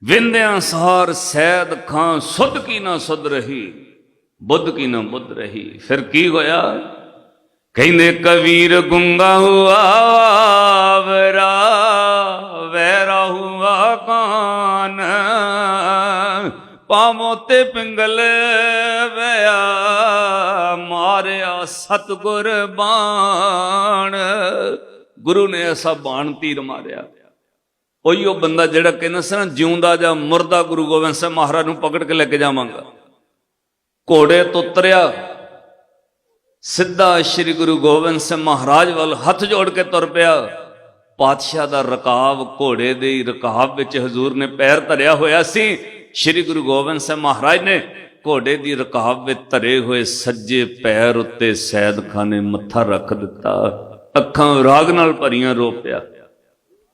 ਵਿੰਦਿਆਂ ਸਾਰ ਸੈਦ ਖਾਂ ਸੁਧ ਕੀ ਨਾ ਸੁਧ ਰਹੀ, ਬੁੱਧ ਕੀ ਨਾ ਬੁੱਧ ਰਹੀ। ਫਿਰ ਕੀ ਹੋਇਆ? ਕਹਿੰਦੇ, ਕਬੀਰ ਗੁੰਗਾ ਹੁਆ, ਵਰਾ, ਵੈਰਾ ਹੁਆ ਕਾਨ। ਪਾਮੋ ਤੇ ਪਿੰਗਲ ਵਿਆ ਮਾਰਿਆ ਸਤਗੁਰ ਬਾਣ ਗੁਰੂ ਨੇ ਐਸਾ ਬਾਣ ਤੀਰ ਮਾਰਿਆ। ਉਹੀ ਉਹ ਬੰਦਾ ਜਿਹੜਾ ਕਹਿੰਦਾ ਸੀ ਨਾ, ਜਿਉਂਦਾ ਜਾਂ ਮੁਰਦਾ ਗੁਰੂ ਗੋਬਿੰਦ ਸਿੰਘ ਮਹਾਰਾਜ ਨੂੰ ਪਕੜ ਕੇ ਲੈ ਕੇ ਜਾਵਾਂਗਾ। ਘੋੜੇ ਤੋਂ ਉਤਰਿਆ, ਸਿੱਧਾ ਸ੍ਰੀ ਗੁਰੂ ਗੋਬਿੰਦ ਸਿੰਘ ਮਹਾਰਾਜ ਵੱਲ ਹੱਥ ਜੋੜ ਕੇ ਤੁਰ ਪਿਆ। ਪਾਤਸ਼ਾਹ ਦਾ ਰਕਾਬ ਘੋੜੇ ਦੇ ਹੀ ਰਕਾਬ ਵਿੱਚ ਹਜ਼ੂਰ ਨੇ ਪੈਰ ਧਰਿਆ ਹੋਇਆ ਸੀ। ਸ੍ਰੀ ਗੁਰੂ ਗੋਬਿੰਦ ਸਿੰਘ ਮਹਾਰਾਜ ਨੇ ਘੋੜੇ ਦੀ ਰਕਾਬ ਵਿੱਚ ਧਰੇ ਹੋਏ ਸੱਜੇ ਪੈਰ ਉੱਤੇ ਸੈਦ ਖਾਨ ਨੇ ਮੱਥਾ ਰੱਖ ਦਿੱਤਾ। ਅੱਖਾਂ ਰਾਗ ਨਾਲ ਭਰੀਆਂ ਰੋ ਪਿਆ।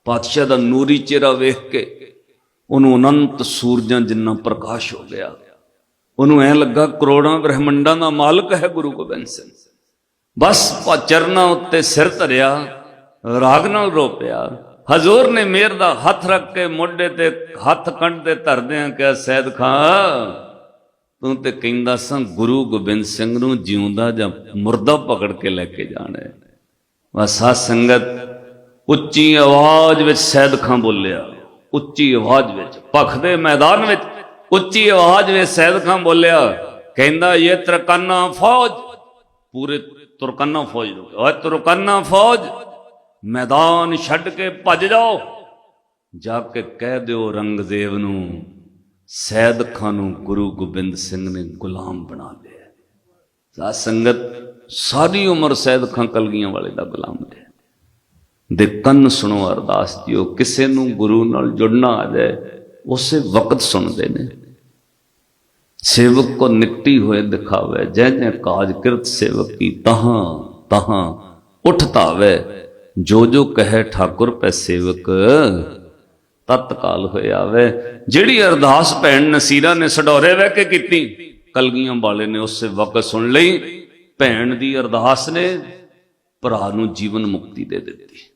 ਪਾਤਸ਼ਾਹ ਦਾ ਨੂਰੀ ਚਿਹਰਾ ਵੇਖ ਕੇ ਉਹਨੂੰ ਅਨੰਤ ਸੂਰਜਾਂ ਜਿੰਨਾ ਪ੍ਰਕਾਸ਼ ਹੋ ਗਿਆ। ਉਹਨੂੰ ਐ ਲੱਗਾ, ਕਰੋੜਾਂ ਬ੍ਰਹਿਮੰਡਾਂ ਦਾ ਮਾਲਕ ਹੈ ਗੁਰੂ ਗੋਬਿੰਦ ਸਿੰਘ। ਬਸ ਚਰਨਾਂ ਉੱਤੇ ਸਿਰ ਧਰਿਆ, ਰਾਗ ਨਾਲ ਰੋ ਪਿਆ। ਹਜ਼ੂਰ ਨੇ ਮੇਰ ਦਾ ਹੱਥ ਰੱਖ ਕੇ ਮੋਢੇ ਤੇ ਹੱਥ ਕੰਢ ਤੇ ਧਰਦਿਆਂ ਕਿਹਾ, ਸੈਦ ਖਾਂ ਤੂੰ ਤੇ ਕਹਿੰਦਾ ਸਾਂ ਗੁਰੂ ਗੋਬਿੰਦ ਸਿੰਘ ਨੂੰ ਜਿਉਂਦਾ ਜਾਂ ਮੁਰਦਾ ਪਕੜ ਕੇ ਲੈ ਕੇ ਜਾਣਾ ਹੈ ਸਾਧ ਸੰਗਤ, ਉੱਚੀ ਆਵਾਜ਼ ਵਿੱਚ ਸੈਦ ਖਾਂ ਬੋਲਿਆ। ਉੱਚੀ ਆਵਾਜ਼ ਵਿੱਚ ਪਖ ਦੇ ਮੈਦਾਨ ਵਿੱਚ ਉੱਚੀ ਆਵਾਜ਼ ਵਿੱਚ ਸੈਦ ਖਾਂ ਬੋਲਿਆ। ਕਹਿੰਦਾ, ਇਹ ਤਰਕਾਨਾ ਫੌਜ, ਪੂਰੇ ਤੁਰਕਾਨਾ ਫੌਜ ਨੂੰ ਓਏ ਤੁਰਕਾਨਾ ਫੌਜ, ਮੈਦਾਨ ਛੱਡ ਕੇ ਭੱਜ ਜਾਓ। ਜਾ ਕੇ ਕਹਿ ਦਿਓ ਰੰਗਦੇਵ ਨੂੰ, ਸੈਦ ਖਾਂ ਨੂੰ ਗੁਰੂ ਗੋਬਿੰਦ ਸਿੰਘ ਨੇ ਗੁਲਾਮ ਬਣਾ ਲਿਆ। ਸਾਧ ਸੰਗਤ ਸਾਰੀ ਉਮਰ ਸੈਦ ਖਾਂ ਕਲਗੀਆਂ ਵਾਲੇ ਦਾ ਗੁਲਾਮ ਰਹੇ ਦੇ ਕੰਨ ਸੁਣੋ ਅਰਦਾਸ ਦਿਓ ਕਿਸੇ ਨੂੰ ਗੁਰੂ ਨਾਲ ਜੁੜਨਾ ਆ ਜਾਏ, ਉਸੇ ਵਕਤ ਸੁਣਦੇ ਨੇ। ਸੇਵਕ ਕੋ ਨਿਕਟੀ ਹੋਏ ਦਿਖਾਵੇ, ਜੈ ਜੈ ਕਾਜ ਕਿਰਤ ਸੇਵਕ ਕੀ ਤਹਾਂ ਤਹਾਂ ਉਠ ਧਾਵੇ। ਜੋ ਜੋ ਕਹੇ ਠਾਕੁਰ ਪੈ ਸੇਵਕ, ਤਤਕਾਲ ਹੋਏ ਆਵੇ। ਜਿਹੜੀ ਅਰਦਾਸ ਭੈਣ ਨਸੀਰਾ ਨੇ ਸਡੋਰੇ ਵਹਿ ਕੇ ਕੀਤੀ, ਕਲਗੀਆਂ ਵਾਲੇ ਨੇ ਉਸੇ ਵਕਤ ਸੁਣ ਲਈ। ਭੈਣ ਦੀ ਅਰਦਾਸ ਨੇ ਭਰਾ ਨੂੰ ਜੀਵਨ ਮੁਕਤੀ ਦੇ ਦਿੱਤੀ।